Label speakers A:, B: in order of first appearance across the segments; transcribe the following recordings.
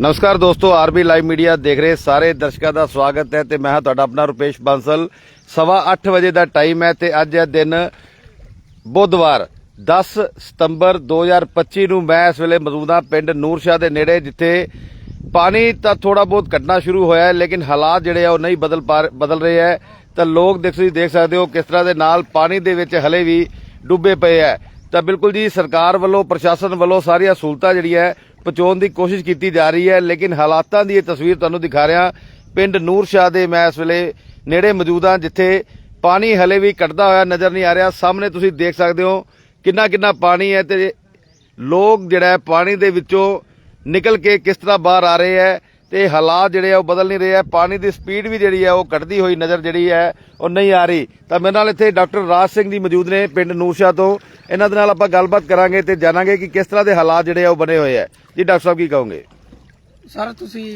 A: ਨਮਸਕਾਰ ਦੋਸਤੋ, RB live media ਦੇਖ ਰਹੇ ਸਾਰੇ ਦਰਸ਼ਕਾਂ ਦਾ ਸਵਾਗਤ ਹੈ ਤੇ ਮੈਂ ਹਾਂ ਤੁਹਾਡਾ ਆਪਣਾ ਰੁਪੇਸ਼ ਬਾਂਸਲ। ਸਵਾ 8 ਵਜੇ ਦਾ ਟਾਈਮ ਹੈ ਤੇ ਅੱਜ ਹੈ ਦਿਨ ਬੁੱਧਵਾਰ 10 ਸਤੰਬਰ 2025 ਨੂੰ ਮੈਂ ਇਸ ਵੇਲੇ ਮੌਜੂਦ ਹਾਂ ਪਿੰਡ ਨੂਰਸ਼ਾਹ ਦੇ ਨੇੜੇ, ਜਿੱਥੇ ਪਾਣੀ ਤਾਂ ਥੋੜਾ ਬਹੁਤ ਘਟਣਾ ਸ਼ੁਰੂ ਹੋਇਆ ਹੈ, ਲੇਕਿਨ ਹਾਲਾਤ ਜਿਹੜੇ ਆ ਉਹ ਨਹੀਂ ਬਦਲ ਪਾ ਬਦਲ ਰਹੇ ਹੈ। ਤਾਂ ਲੋਕ ਦੇਖ ਤੁਸੀਂ ਦੇਖ ਸਕਦੇ ਹੋ ਕਿਸ ਤਰ੍ਹਾਂ ਦੇ ਨਾਲ ਪਾਣੀ ਦੇ ਵਿੱਚ ਹਲੇ ਵੀ ਡੁੱਬੇ ਪਏ ਹੈ। ਤਾਂ ਬਿਲਕੁਲ ਜੀ, ਸਰਕਾਰ ਵੱਲੋਂ, ਪ੍ਰਸ਼ਾਸਨ ਵੱਲੋਂ ਸਾਰੀਆਂ ਸਹੂਲਤਾਂ ਜਿਹੜੀ ਹੈ, ਪਹੁੰਚਾਉਣ ਦੀ ਕੋਸ਼ਿਸ਼ ਕੀਤੀ ਜਾ ਰਹੀ ਹੈ, ਲੇਕਿਨ ਹਾਲਾਤਾਂ ਦੀ ਇਹ ਤਸਵੀਰ ਤੁਹਾਨੂੰ ਦਿਖਾ ਰਿਹਾ। ਪਿੰਡ ਨੂਰ ਸ਼ਾਹ ਦੇ ਮੈਂ ਇਸ ਵੇਲੇ ਨੇੜੇ ਮੌਜੂਦ ਹਾਂ, ਜਿੱਥੇ ਪਾਣੀ ਹਲੇ ਵੀ ਘਟਦਾ ਹੋਇਆ ਨਜ਼ਰ ਨਹੀਂ ਆ ਰਿਹਾ। ਸਾਹਮਣੇ ਤੁਸੀਂ ਦੇਖ ਸਕਦੇ ਹੋ ਕਿੰਨਾ ਕਿੰਨਾ ਪਾਣੀ ਹੈ ਤੇ ਲੋਕ ਜਿਹੜਾ ਪਾਣੀ ਦੇ ਵਿੱਚੋਂ ਨਿਕਲ ਕੇ ਕਿਸ ਤਰ੍ਹਾਂ ਬਾਹਰ ਆ ਰਹੇ ਹੈ। ਤੇ ਹਾਲਾਤ ਜਿਹੜੇ ਆ ਉਹ ਬਦਲ ਨਹੀਂ ਰਹੇ ਪਾਣੀ ਦੀ ਸਪੀਡ ਵੀ ਜਿਹੜੀ ਹੈ ਉਹ ਘਟਦੀ ਹੋਈ ਨਜ਼ਰ ਜਿਹੜੀ ਹੈ ਉਹ ਨਹੀਂ ਆ ਰਹੀ। ਤਾਂ ਮੇਰੇ ਨਾਲ ਇੱਥੇ ਡਾਕਟਰ ਰਾਜ ਸਿੰਘ ਜੀ ਮੌਜੂਦ ਨੇ ਪਿੰਡ ਨੂਰਸ਼ਾ ਤੋਂ। ਇਹਨਾਂ ਦੇ ਨਾਲ ਆਪਾਂ ਗੱਲਬਾਤ ਕਰਾਂਗੇ ਤੇ ਜਾਣਾਂਗੇ ਕਿ ਕਿਸ ਤਰ੍ਹਾਂ ਦੇ ਹਾਲਾਤ ਜਿਹੜੇ ਆ ਉਹ ਬਣੇ ਹੋਏ ਹੈ ਜੀ ਡਾਕਟਰ ਸਾਹਿਬ ਕੀ ਕਹੋਗੇ?
B: ਸਰ ਤੁਸੀਂ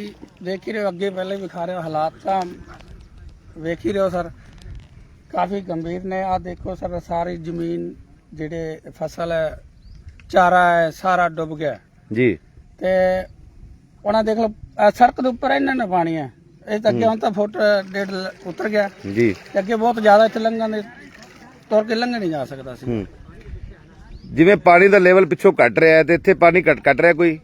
B: ਦੇਖ ਹੀ ਰਹੇ ਹੋ ਅੱਗੇ ਪਹਿਲੇ ਵਿਖਾ ਰਹੇ ਹੋ ਹਾਲਾਤ ਤਾਂ ਵੇਖ ਹੀ ਰਹੇ ਹੋ ਸਰ। ਕਾਫੀ ਗੰਭੀਰ ਨੇ। ਆ ਦੇਖੋ ਸਰ ਸਾਰੀ ਜ਼ਮੀਨ ਜਿਹੜੇ ਫਸਲ ਹੈ ਚਾਰਾ ਹੈ ਸਾਰਾ ਡੁੱਬ ਗਿਆ।
A: ਜੀ।
B: ਤੇ ਉਹਨਾਂ ਦੇਖ ਲਓ ਆਹ ਸੜਕ ਦੇ ਉੱਪਰ ਇਹਨਾਂ ਨੇ ਪਾਣੀ ਹੈ ਇਹ ਤਾਂ ਅੱਗੇ ਹੁਣ ਤਾਂ ਫੁੱਟ ਡੇਢ ਲ- ਉਤਰ ਗਿਆ।
A: ਜੀ।
B: ਤੇ ਅੱਗੇ ਬਹੁਤ ਜ਼ਿਆਦਾ ਇੱਥੇ ਲੰਘਣ ਦੇ ਤੁਰ ਕੇ ਲੰਘ ਨਹੀਂ ਜਾ ਸਕਦਾ ਸੀ।
A: ਹੂੰ। ਜਿਵੇਂ ਪਾਣੀ ਦਾ ਲੈਵਲ ਪਿੱਛੋਂ ਘਟ ਰਿਹਾ ਹੈ ਤੇ ਇੱਥੇ ਪਾਣੀ ਘਟ ਘਟ ਰਿਹਾ ਕੋਈ?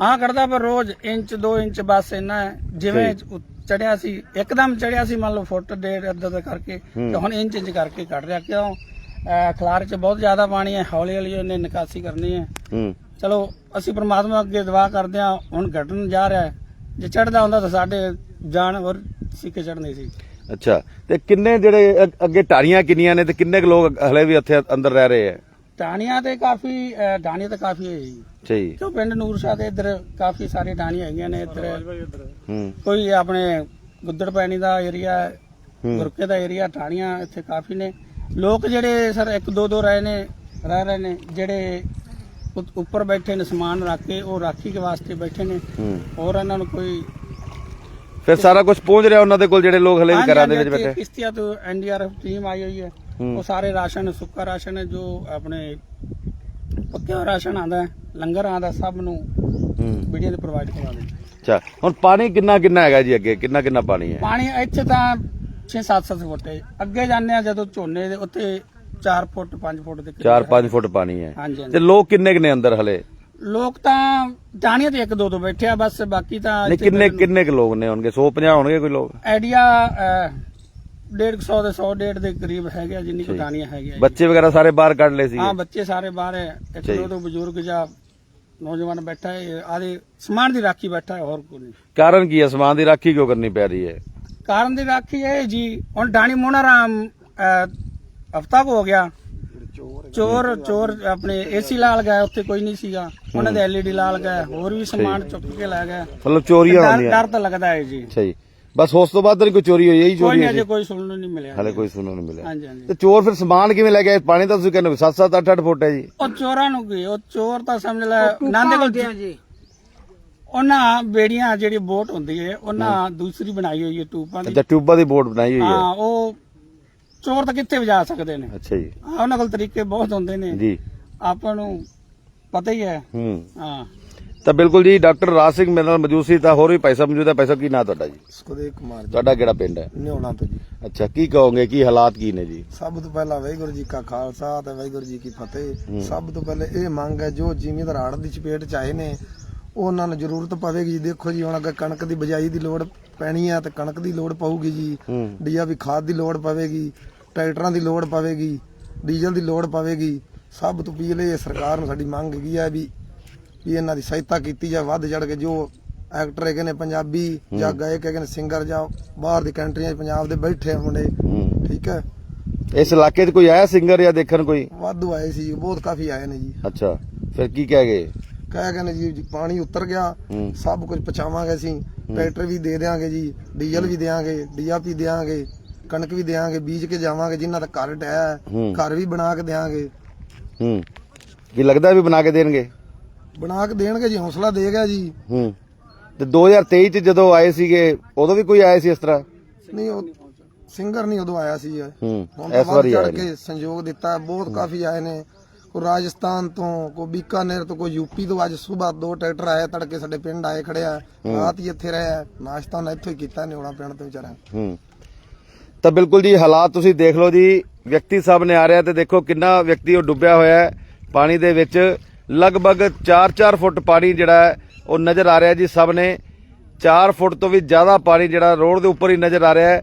B: ਹਾਂ ਕਰਦਾ ਪਰ ਰੋਜ਼ ਇੰਚ 2 ਇੰਚ ਬਸ ਇੰਨਾ ਹੈ। ਜਿਵੇਂ ਚੜਿਆ ਸੀ ਇੱਕਦਮ ਚੜਿਆ ਸੀ ਮੰਨ ਲਓ ਫੁੱਟ ਡੇਢ ਅੱਧਾ ਦਾ ਕਰਕੇ ਤੇ ਹੁਣ ਇੰਚ ਇੰਚ ਕਰਕੇ ਕੱਢ ਰਿਹਾ। ਕਿਉਂ? ਅਹ ਖਲਾਰ ਚ ਬਹੁਤ ਜ਼ਿਆਦਾ ਪਾਣੀ ਹੈ ਹੌਲੀ ਹੌਲੀ ਉਹਨੇ ਨਿਕਾਸੀ ਕਰਨੀ ਹੈ।
A: ਹੂੰ।
B: ਚਲੋ ਅਸੀਂ ਪ੍ਰਮਾਤਮਾ ਅੱਗੇ ਦੁਆ ਕਰਦੇ ਹਾਂ ਹੁਣ ਘਟਣ ਜਾ ਰਿਹਾ ਹੈ। ਜੇ ਚੜਦਾ ਹੁੰਦਾ ਤਾਂ ਸਾਡੇ ਜਾਨ ਹੋਰ ਸਿੱਕੇ ਚੜਨੀ ਸੀ।
A: ਅੱਛਾ ਤੇ ਕਿੰਨੇ ਜਿਹੜੇ ਅ- ਅੱਗੇ ਢਾਣੀਆਂ ਕਿੰਨੀਆਂ ਨੇ ਤੇ ਕਿੰਨੇ ਕੁ ਲੋਕ ਹਲੇ ਵੀ ਉੱਥੇ ਅੰਦਰ ਰਹਿ ਰਹੇ ਹੈ
B: ਢਾਣੀਆਂ ਤੇ ਕਾਫੀ ਅਹ ਤਾਂ ਕਾਫੀ ਹੈ ਜੀ।
A: ਸਹੀ।
B: ਕਿਉਂ ਪਿੰਡ ਨੂਰਸ਼ਾਹ ਦੇ ਇੱਧਰ ਕਾਫੀ ਸਾਰੇ ਢਾਣੀਆਂ ਹੈਗੀਆਂ ਨੇ ਇੱਧਰ।
A: ਹੂੰ।
B: ਕੋਈ ਆਪਣੇ ਗੁੱਦੜ ਪੈਣੀ ਦਾ ਏਰੀਆ
A: ਹੂੰ।
B: ਗੁਰਕੇ ਦਾ ਏਰੀਆ ਠਾਣੀਆਂ ਇੱਥੇ ਕਾਫੀ ਨੇ। ਲੋਕ ਜਿਹੜੇ ਸਰ ਇੱਕ ਦੋ ਦੋ ਰਹੇ ਨੇ ਰਹਿ ਰਹੇ ਨੇ ਜਿਹੜੇ ਉੱਪਰ ਬੈਠੇ ਨੇ ਸਮਾਨ ਰੱਖ ਕੇ ਉਹ ਰਾਖੀ ਦੇ ਵਾਸਤੇ ਬੈਠੇ ਨੇ।
A: ਹੂੰ।
B: ਹੋਰ ਇਹਨਾਂ ਨੂੰ ਕੋਈ
A: ਫਿਰ ਸਾਰਾ ਕੁਝ ਪਹੁੰਚ ਰਿਹਾ ਉਹਨਾਂ ਦੇ ਕੋਲ ਜਿਹੜੇ ਲੋਕ ਹਲੇ ਵੀ
B: ਹਾਂਜੀ,
A: ਘਰਾਂ ਦੇ ਵਿੱਚ
B: ਹਾਂਜੀ,
A: ਬੈਠੇ
B: ਕਿਸ਼ਤੀਆਂ ਤੋਂ ਐਨਡੀਆਰਐਫ ਟੀਮ ਆਈ ਹੋਈ ਹੈ।
A: ਹੂੰ।
B: ਉਹ ਸਾਰੇ ਰਾਸ਼ਨ ਸੁੱਕਾ ਰਾਸ਼ਨ ਹੈ ਜੋ ਆਪਣੇ ਪੱਕਿਆ ਰਾਸ਼ਨ ਆਂਦਾ ਲੰਗਰ ਆਂਦਾ ਸਭ ਨੂੰ
A: ਹੂੰ।
B: ਵੀਡੀਓ ਦੇ ਪ੍ਰੋਵਾਈਡ ਕਰਵਾ ਦੇ
A: ਅੱਛਾ ਹੁਣ ਪਾਣੀ ਕਿੰਨਾ ਕਿੰਨਾ ਹੈਗਾ ਜੀ ਅੱਗੇ? ਕਿੰਨਾ ਕਿੰਨਾ ਪਾਣੀ ਹੈ?
B: ਪਾਣੀ ਇੱਥੇ ਤਾਂ 6-7 ਫੁੱਟ ਹੈ। ਅੱਗੇ ਜਾਂਦੇ ਆ ਜਦੋਂ ਝੋਨੇ ਦੇ ਉੱਤੇ 4 ਫੁੱਟ 5 ਫੁੱਟ ਦੇ ਕਰੀਬ
A: 4-5 ਫੁੱਟ ਪਾਣੀ ਹੈ।
B: ਹਾਂਜੀ
A: ਤੇ ਲੋਕ ਕਿੰਨੇ ਕੁ ਨੇ ਅੰਦਰ ਹਲੇ?
B: ਲੋਕ ਤਾਂ ਟਾਣੀਆਂ ਤੇ ਇੱਕ ਦੋ ਤੋਂ ਬੈਠੇ ਆ ਬਸ ਬਾਕੀ ਤਾਂ
A: ਨਹੀਂ ਕਿੰਨੇ ਕਿੰਨੇ ਕੁ ਲੋਕ ਨੇ ਹੋਣਗੇ? 150 ਹੋਣਗੇ ਕੋਈ ਲੋਕ?
B: ਆਈਡੀਆ 150 ਦੇ 100 ਡੇਢ ਦੇ ਕਰੀਬ ਹੈਗੇ ਆ ਜਿੰਨੀ ਕੁ ਟਾਣੀਆਂ ਹੈਗੀਆਂ।
A: ਬੱਚੇ ਵਗੈਰਾ ਸਾਰੇ ਬਾਹਰ ਕੱਢ ਲਏ ਸੀ
B: ਹਾਂ ਬੱਚੇ ਸਾਰੇ ਬਾਹਰ ਹੈ। ਇੱਕ
A: ਸਹੀ।
B: ਦੋ ਦੋ ਬਜ਼ੁਰਗ ਜਾਂ ਨੌਜਵਾਨ ਬੈਠਾ ਹੈ ਆਦੇ ਸਮਾਨ ਦੀ ਰਾਖੀ ਬੈਠਾ ਹੈ ਹੋਰ ਕੋਈ ਨਹੀਂ।
A: ਕਾਰਨ ਕੀ ਹੈ? ਸਮਾਨ ਦੀ ਰਾਖੀ ਕਿਉਂ ਕਰਨੀ ਪੈ ਰਹੀ ਹੈ?
B: ਕਾਰਨ ਦੀ ਰਾਖੀ ਇਹ ਜੀ ਹੁਣ ਡਾਣੀ ਮੋਨਾਰਾਮ ਹਫਤਾ ਹੋ ਗਿਆ। ਚੋਰ ਚੋਰ ਆਪਣੇ ਏਸੀ ਲਾਲ ਗਏ ਉੱਥੇ ਕੋਈ ਨਹੀਂ ਸੀਗਾ। ਉਹਨਾਂ ਦੇ ਐਲਈਡੀ ਲਾਲ ਗਏ ਹੋਰ ਵੀ ਸਮਾਨ ਚੁੱਕ ਕੇ ਲੈ ਗਏ।
A: ਮਤਲਬ ਚੋਰੀਆਂ
B: ਡਰ
A: ਹੁੰਦੀਆਂ
B: ਡਰ ਤਾਂ ਲੱਗਦਾ ਹੈ ਜੀ।
A: ਸਹੀ ਬਸ ਉਸ ਤੋਂ ਬਾਅਦ ਤਾਂ ਨਹੀਂ ਕੋਈ ਚੋਰੀ ਹੋਈ ਇਹੀ
B: ਕੋਈ
A: ਚੋਰੀ
B: ਨਹੀਂ
A: ਹੋਈ
B: ਅਜੇ ਕੋਈ ਸੁਣਨ ਨੂੰ ਨਹੀਂ ਮਿਲਿਆ
A: ਹਲੇ ਕੋਈ ਸੁਣਨ ਨੂੰ ਮਿਲਿਆ।
B: ਹਾਂਜੀ ਹਾਂਜੀ।
A: ਤੇ ਚੋਰ ਫਿਰ ਸਮਾਨ ਕਿਵੇਂ ਲੈ ਗਏ ਪਾਣੀ ਤਾਂ ਤੁਸੀਂ ਕਹਿੰਦੇ 7-7 8-8 ਫੁੱਟ ਹੈ ਜੀ।
B: ਉਹ ਚੋਰਾਂ ਨੂੰ ਕੀ ਉਹ ਚੋਰ ਤਾਂ ਸਮਝ ਲੈ ਨਾਂਦੇ ਕੋਲ ਜੀ। ਉਹਨਾਂ ਬੇੜੀਆਂ ਜਿਹੜੀ ਬੋਟ ਹੁੰਦੀ ਹੈ ਉਹਨਾਂ ਦੂਸਰੀ ਬਣਾਈ ਹੋਈ ਹੈ ਟੂਬਾਂ ਦੀ।
A: ਅੱਛਾ ਟਿਊਬਾਂ ਦੀ ਬੋਰਡ ਬਣਾਈ ਹੋਈ ਹੈ।
B: ਹਾਂ ਉਹ ਚੋਰ ਤਾਂ ਕਿੱਥੇ ਵਜਾ ਸਕਦੇ ਨੇ?
A: ਅੱਛਾ ਜੀ।
B: ਹਾਂ, ਉਹਨਾਂ ਕੋਲ ਤਰੀਕੇ ਬਹੁਤ ਹੁੰਦੇ ਨੇ।
A: ਜੀ।
B: ਆਪਾਂ ਨੂੰ ਪਤਾ ਹੀ ਹੈ।
A: ਹੂੰ।
B: ਹਾਂ।
A: ਤਾਂ ਬਿਲਕੁਲ ਜੀ ਡਾਕਟਰ ਰਾਜ ਸਿੰਘ ਮੇਰੇ ਨਾਲ ਮੌਜੂਦ ਸੀ ਤਾਂ ਹੋਰ ਵੀ ਪੈਸਾ ਮੌਜੂਦ ਹੈ। ਪੈਸਾ ਕੀ ਨਾਂ ਤੁਹਾਡਾ ਜੀ?
C: ਸੁਖਦੇਵ ਕੁਮਾਰ ਜੀ।
A: ਤੁਹਾਡਾ ਕਿਹੜਾ ਪਿੰਡ ਹੈ?
C: ਨਿਉਣਾ ਤੋਂ ਜੀ।
A: ਅੱਛਾ ਕੀ ਕਹੋਗੇ ਕੀ ਹਾਲਾਤ ਕੀ ਨੇ ਜੀ?
C: ਸਭ ਤੋਂ ਪਹਿਲਾਂ ਵਾਹਿਗੁਰੂ ਜੀ ਕਾ ਖਾਲਸਾ ਤੇ ਵਾਹਿਗੁਰੂ ਜੀ ਕੀ ਫਤਿਹ। ਸਭ ਤੋਂ ਪਹਿਲੇ ਇਹ ਮੰਗ ਹੈ ਜੋ ਜ਼ਿਮੀਂਦਾਰ ਹਾੜ ਦੀ ਚਪੇਟ ਚ ਆਏ ਨੇ ਉਹਨਾਂ ਨੂੰ ਜ਼ਰੂਰਤ ਪਵੇਗੀ ਜੀ। ਦੇਖੋ ਜੀ ਹੁਣ ਅੱਗੇ ਕਣਕ ਦੀ ਬਜਾਈ ਦੀ ਲੋੜ ਪੈਣੀ ਹੈ ਤੇ ਕਣਕ ਦੀ ਲੋੜ ਪਊਗੀ ਜੀ।
A: ਹੂੰ।
C: ਡੀਆਪੀ ਖਾਦ ਦੀ ਲੋੜ ਪਵੇਗੀ। ਟਰੈਕਟਰਾਂ ਦੀ ਲੋੜ ਪਵੇਗੀ ਡੀਜ਼ਲ ਦੀ ਲੋੜ ਪਵੇਗੀ ਸਭ ਤੋਂ ਪਹਿਲੇ ਇਹ ਸਰਕਾਰ ਨੂੰ ਸਾਡੀ ਮੰਗ ਹੈਗੀ ਹੈ ਵੀ ਵੀ ਇਹਨਾਂ ਦੀ ਸਹਾਇਤਾ ਕੀਤੀ ਜਾਵੇ ਵੱਧ ਚੜ ਕੇ ਜੋ ਐਕਟਰ ਹੈਗੇ ਨੇ ਪੰਜਾਬੀ ਜਾਂ ਗਾਇਕ ਹੈਗੇ ਨੇ ਸਿੰਗਰ ਜਾਂ ਬਾਹਰ ਦੀ ਕੰਟਰੀਆਂ 'ਚ ਪੰਜਾਬ ਦੇ ਬੈਠੇ ਆ ਮੁੰਡੇ
A: ਹੂੰ।
C: ਠੀਕ ਹੈ
A: ਇਸ ਇਲਾਕੇ 'ਚ ਕੋਈ ਆਇਆ ਸਿੰਗਰ ਜਾਂ ਦੇਖਣ ਕੋਈ?
C: ਵਾਧੂ ਆਏ ਸੀ ਬਹੁਤ ਕਾਫੀ ਆਏ ਨੇ ਜੀ।
A: ਅੱਛਾ ਫਿਰ ਕੀ ਕਹਿ ਗਏ?
C: ਕਹਿ ਗਏ ਨੇ ਜੀ ਜੀ ਪਾਣੀ ਉਤਰ ਗਿਆ ਸਭ ਕੁਝ ਪਹੁੰਚਾਵਾਂਗੇ ਅਸੀਂ ਟਰੈਕਟਰ ਵੀ ਦੇ ਦੇਵਾਂਗੇ ਜੀ ਡੀਜ਼ਲ ਵੀ ਦੇਵਾਂਗੇ ਡੀਆਪੀ ਦੇਵਾਂਗੇ ਕਣਕ ਵੀ ਦੇਵਾਂਗੇ ਬੀਜ ਕੇ ਜਾਵਾਂਗੇ ਜਿਨ੍ਹਾਂ ਦਾ ਘਰ ਹੂੰ। ਘਰ ਵੀ ਬਣਾ ਕੇ ਦੇਵਾਂਗੇ
A: ਹੂੰ। ਕੀ ਲੱਗਦਾ ਵੀ ਬਣਾ ਕੇ ਦੇਣਗੇ?
C: ਬਣਾ ਕੇ ਦੇਣਗੇ ਜੀ ਹੌਸਲਾ ਦੇ ਗਿਆ ਜੀ।
A: ਹੂੰ। ਤੇ 2023 ਚ ਜਦੋਂ ਆਏ ਸੀਗੇ ਉਦੋਂ ਵੀ ਕੋਈ ਆਏ ਸੀ ਇਸ ਤਰ੍ਹਾਂ?
C: ਨਹੀਂ ਉਹ ਸਿੰਗਰ ਨਹੀਂ ਉਦੋਂ ਆਇਆ ਸੀ।
A: ਹੂੰ ਇਸ ਵਾਰੀ ਨੇ
C: ਕੇ ਸੰਯੋਗ ਦਿੱਤਾ ਬਹੁਤ ਕਾਫੀ ਆਏ ਨੇ। ਕੋਈ ਰਾਜਸਥਾਨ ਤੋਂ ਕੋਈ ਬੀਕਾਨੇਰ ਤੋਂ ਕੋਈ ਯੂਪੀ ਤੋਂ ਅੱਜ ਸਵੇਰ ਦੋ ਟਰੈਕਟਰ ਆਏ ਤੜਕੇ ਸਾਡੇ ਪਿੰਡ ਆਏ ਖੜਿਆ ਰਾਤ ਹੀ ਇੱਥੇ ਰਿਹਾ ਨਾਸ਼ਤਾ ਨਾ ਇੱਥੋਂ ਹੀ ਕੀਤਾ ਨਿਉਣਾ ਪਿੰਡ ਤੋਂ ਵਿਚਾਰਾ
A: ਹੂੰ। ਤਾਂ ਬਿਲਕੁਲ ਜੀ, ਹਾਲਾਤ ਤੁਸੀਂ ਦੇਖ ਲਓ ਜੀ। ਵਿਅਕਤੀ ਸਾਹਮਣੇ ਆ ਰਿਹਾ ਤੇ ਦੇਖੋ ਕਿੰਨਾ ਵਿਅਕਤੀ ਉਹ ਡੁੱਬਿਆ ਹੋਇਆ ਹੈ। ਪਾਣੀ ਦੇ ਵਿੱਚ ਲਗਭਗ 4-4 ਫੁੱਟ ਪਾਣੀ ਜਿਹੜਾ ਉਹ ਨਜ਼ਰ ਆ ਰਿਹਾ ਜੀ ਸਾਹਮਣੇ 4 ਫੁੱਟ ਤੋਂ ਵੀ ਜ਼ਿਆਦਾ ਪਾਣੀ ਜਿਹੜਾ ਰੋਡ ਦੇ ਉੱਪਰ ਹੀ ਨਜ਼ਰ ਆ ਰਿਹਾ ਹੈ।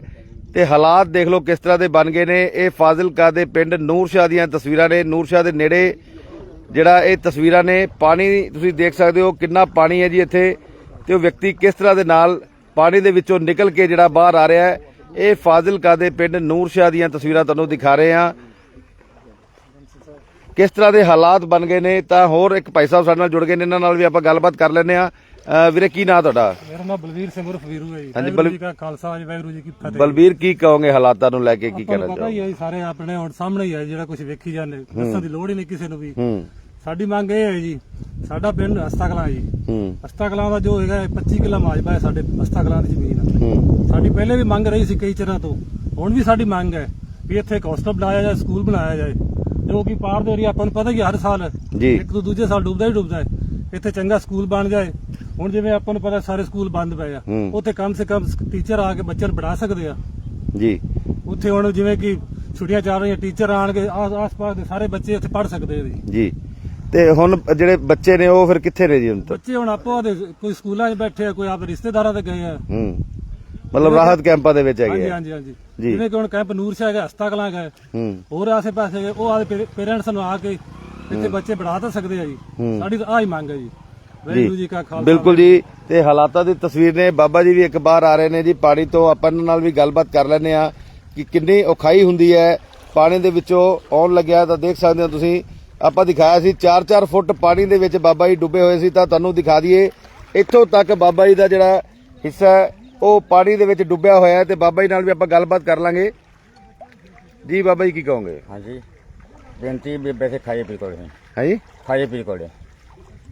A: ਤੇ ਹਾਲਾਤ ਦੇਖ ਲਓ ਕਿਸ ਤਰ੍ਹਾਂ ਦੇ ਬਣ ਗਏ ਨੇ। ਇਹ ਫਾਜ਼ਿਲਕਾ ਦੇ ਪਿੰਡ ਨੂਰਸ਼ਾਹ ਦੀਆਂ ਤਸਵੀਰਾਂ ਨੇ। ਨੂਰਸ਼ਾਹ ਦੇ ਨੇੜੇ ਜਿਹੜਾ ਇਹ ਤਸਵੀਰਾਂ ਨੇ, ਪਾਣੀ ਤੁਸੀਂ ਦੇਖ ਸਕਦੇ ਹੋ ਕਿੰਨਾ ਪਾਣੀ ਹੈ ਜੀ ਇੱਥੇ। ਤੇ ਉਹ ਵਿਅਕਤੀ ਕਿਸ ਤਰ੍ਹਾਂ ਦੇ ਨਾਲ ਪਾਣੀ ਦੇ ਵਿੱਚੋਂ ਨਿਕਲ ਕੇ ਜਿਹੜਾ ਬਾਹਰ ਆ ਰਿਹਾ ਹੈ ਇਹ ਫਾਜ਼ਿਲਕਾ ਦੇ ਪਿੰਡ ਨੂਰਸ਼ਾਹ ਦੀਆਂ ਤਸਵੀਰਾਂ ਤੁਹਾਨੂੰ ਦਿਖਾ ਰਹੇ ਹਾਂ। ਕਿਸ ਤਰ੍ਹਾਂ ਦੇ ਹਾਲਾਤ ਬਣ ਗਏ ਨੇ ਤਾਂ ਹੋਰ ਇੱਕ ਭਾਈ ਸਾਹਿਬ ਸਾਡੇ ਨਾਲ ਜੁੜ ਗਏ ਨੇ ਇਹਨਾਂ ਨਾਲ ਵੀ ਆਪਾਂ ਗੱਲਬਾਤ ਕਰ ਲੈਂਦੇ ਆ ਵੀਰੇ ਕੀ ਨਾਂ ਤੁਹਾਡਾ?
D: ਮੇਰਾ ਨਾਮ ਬਲਵੀਰ ਸਿੰਘ ਉਰਫ ਵੀਰੂ ਹੈ ਜੀ।
A: ਹਾਂਜੀ,
D: ਵਾਹਿਗੁਰੂ
A: ਬਲ-
D: ਜੀ ਕਾ ਖਾਲਸਾ ਜੀ ਵਾਹਿਗੁਰੂ ਜੀ ਕੀ ਫਤਿਹ।
A: ਬਲਬੀਰ ਕੀ ਕਹੋਗੇ ਹਾਲਾਤਾਂ ਨੂੰ ਲੈ ਕੇ ਕੀ ਕਹਿਣਾ
D: ਨੂੰ ਪਤਾ ਹੀ
A: ਚਾਹੋਗੇ?
D: ਹੈ ਸਾਰੇ ਆਪਣੇ ਹੁਣ ਸਾਹਮਣੇ ਹੀ ਹੈ ਜਿਹੜਾ ਕੁਝ ਵੇਖੀ ਜਾਂਦੇ ਦੱਸਣ ਦੀ ਲੋੜ ਹੀ ਨਹੀਂ ਕਿਸੇ ਨੂੰ ਵੀ। ਸਾਡੀ ਮੰਗ ਇਹ ਹੈ ਜੀ ਸਾਡਾ ਪਿੰਡ ਹਸਤਾਕਲਾਂ ਜੀ।
A: ਹੂੰ।
D: ਹਸਤਾਕਲਾਂ ਦਾ ਜੋ ਹੈਗਾ ਇਹ 25 ਕਿੱਲਾ ਮਾਜਬਾ ਹੈ ਸਾਡੇ ਹਸਤਾਕਲਾਂ ਦੀ ਜ਼ਮੀਨ
A: ਹੂੰ।
D: ਸਾਡੀ ਪਹਿਲੇ ਵੀ ਮੰਗ ਰਹੀ ਸੀ ਕਈ ਚਿਰਾਂ ਤੋਂ। ਹੁਣ ਵੀ ਸਾਡੀ ਮੰਗ ਹੈ ਵੀ ਇੱਥੇ ਇੱਕ ਬਣਾਇਆ ਜਾਏ ਸਕੂਲ ਬਣਾਇਆ ਜਾਏ ਜੋ ਕਿ ਪਾਰ ਦੇ ਏਰੀਆ ਆਪਾਂ ਨੂੰ ਪਤਾ ਹੀ ਹਰ ਸਾਲ
A: ਜੀ।
D: ਇੱਕ ਤੋਂ ਦੂਜੇ ਸਾਲ ਡੁੱਬਦਾ ਹੀ ਡੁੱਬਦਾ ਹੈ। ਇੱਥੇ ਚੰਗਾ ਸਕੂਲ ਬਣ ਜਾਏ। ਹੁਣ ਜਿਵੇਂ ਆਪਾਂ ਨੂੰ ਪਤਾ ਸਾਰੇ ਸਕੂਲ ਬੰਦ ਪਏ ਆ।
A: ਹੂੰ।
D: ਉੱਥੇ ਕਮ ਸੇ ਕਮ ਟੀਚਰ ਆ ਕੇ ਬੱਚਿਆਂ ਨੂੰ ਪੜ੍ਹਾ ਸਕਦੇ ਆ।
A: ਜੀ।
D: ਉੱਥੇ ਹੁਣ ਜਿਵੇਂ ਕਿ ਛੁੱਟੀਆਂ ਚੱਲ ਰਹੀਆਂ ਟੀਚਰ ਆਣਗੇ ਆਸ-ਪਾਸ ਦੇ ਸਾਰੇ ਬੱਚੇ ਉੱਥੇ ਪੜ੍ਹ ਸਕਦੇ ਆ ਜੀ।
A: ਜੀ। ਤੇ ਹੁਣ ਜਿਹੜੇ ਬੱਚੇ ਨੇ ਉਹ ਫਿਰ ਕਿੱਥੇ ਨੇ ਜੀ ਹੁਣ ਤੱਕ?
D: ਬੱਚੇ ਹੁਣ ਆਪੋ ਦੇ ਕੋਈ ਸਕੂਲਾਂ 'ਚ ਬੈਠੇ ਆ ਕੋਈ ਆਪ ਰਿਸ਼ਤੇਦਾਰਾਂ ਦੇ ਗਏ ਆ।
A: ਹੂੰ। ਮਤਲਬ ਰਾਹਤ ਕੈਂਪਾਂ ਦੇ ਵਿੱਚ ਹੈਗੇ
D: ਹਾਂਜੀ
A: ਆ।
D: ਹਾਂਜੀ ਹਾਂਜੀ
A: ਜੀ।
D: ਜਿਵੇਂ ਕਿ ਹੁਣ ਕੈਂਪ ਨੂਰ ਸ਼ਾਹ ਹੈਗਾ ਹਸਤਾ ਕਲਾਂ ਹੈਗਾ।
A: ਹੂੰ।
D: ਹੋਰ ਆਸੇ ਪਾਸੇ ਹੈਗੇ, ਉਹ ਆਦੇ ਪੇਰੈਂਟਸ ਨੂੰ ਆ ਕੇ ਇੱਥੇ ਬੱਚੇ ਪੜ੍ਹਾ ਤਾਂ ਸਕਦੇ ਆ ਜੀ। ਸਾਡੀ ਤਾਂ ਆਹ ਹੀ ਮੰਗ ਹੈ ਜੀ। ਵਾਹਿਗੁਰੂ ਜੀ ਕਾ ਖਾਲਸਾ।
A: ਬਿਲਕੁਲ ਜੀ। ਤੇ ਹਾਲਾਤਾਂ ਦੀ ਤਸਵੀਰ ਨੇ ਬਾਬਾ ਜੀ ਵੀ ਇੱਕ ਵਾਰ ਆ ਰਹੇ ਨੇ ਜੀ ਪਾਣੀ ਤੋਂ ਆਪਾਂ ਇਹਨਾਂ ਨਾਲ ਵੀ ਗੱਲਬਾਤ ਕਰ ਲੈਂਦੇ ਆ ਕਿ ਕਿੰਨੀ ਔਖਾਈ ਹੁੰਦੀ ਹੈ। ਪਾਣੀ ਦੇ ਵਿੱਚੋਂ ਆਉਣ ਲੱਗਿਆ ਤਾਂ ਦੇਖ ਸਕਦੇ ਹੋ ਤੁਸੀਂ ਆਪਾਂ ਦਿਖਾਇਆ ਸੀ 4-4 ਫੁੱਟ ਪਾਣੀ ਦੇ ਵਿੱਚ ਬਾਬਾ ਜੀ ਡੁੱਬੇ ਹੋਏ ਸੀ ਤਾਂ ਤੁਹਾਨੂੰ ਦਿਖਾ ਦਈਏ ਇੱਥੋਂ ਤੱਕ ਬਾਬਾ ਜੀ ਦਾ ਜਿਹੜਾ ਹਿੱਸਾ ਉਹ ਪਾਣੀ ਦੇ ਵਿੱਚ ਡੁੱਬਿਆ ਹੋਇਆ ਹੈ ਤੇ ਬਾਬਾ ਜੀ ਨਾਲ ਵੀ ਆਪਾਂ ਗੱਲਬਾਤ ਕਰ ਲਾਂਗੇ। ਜੀ ਬਾਬਾ ਜੀ ਕੀ ਕਹੋਗੇ?
E: ਹਾਂਜੀ। ਬੇਨਤੀ ਵੀ ਬੈਠੇ ਖਾਏ ਪੀ ਕੋਲ ਹੈ
A: ਜੀ?
E: ਖਾਏ ਪੀ ਕੋਲ।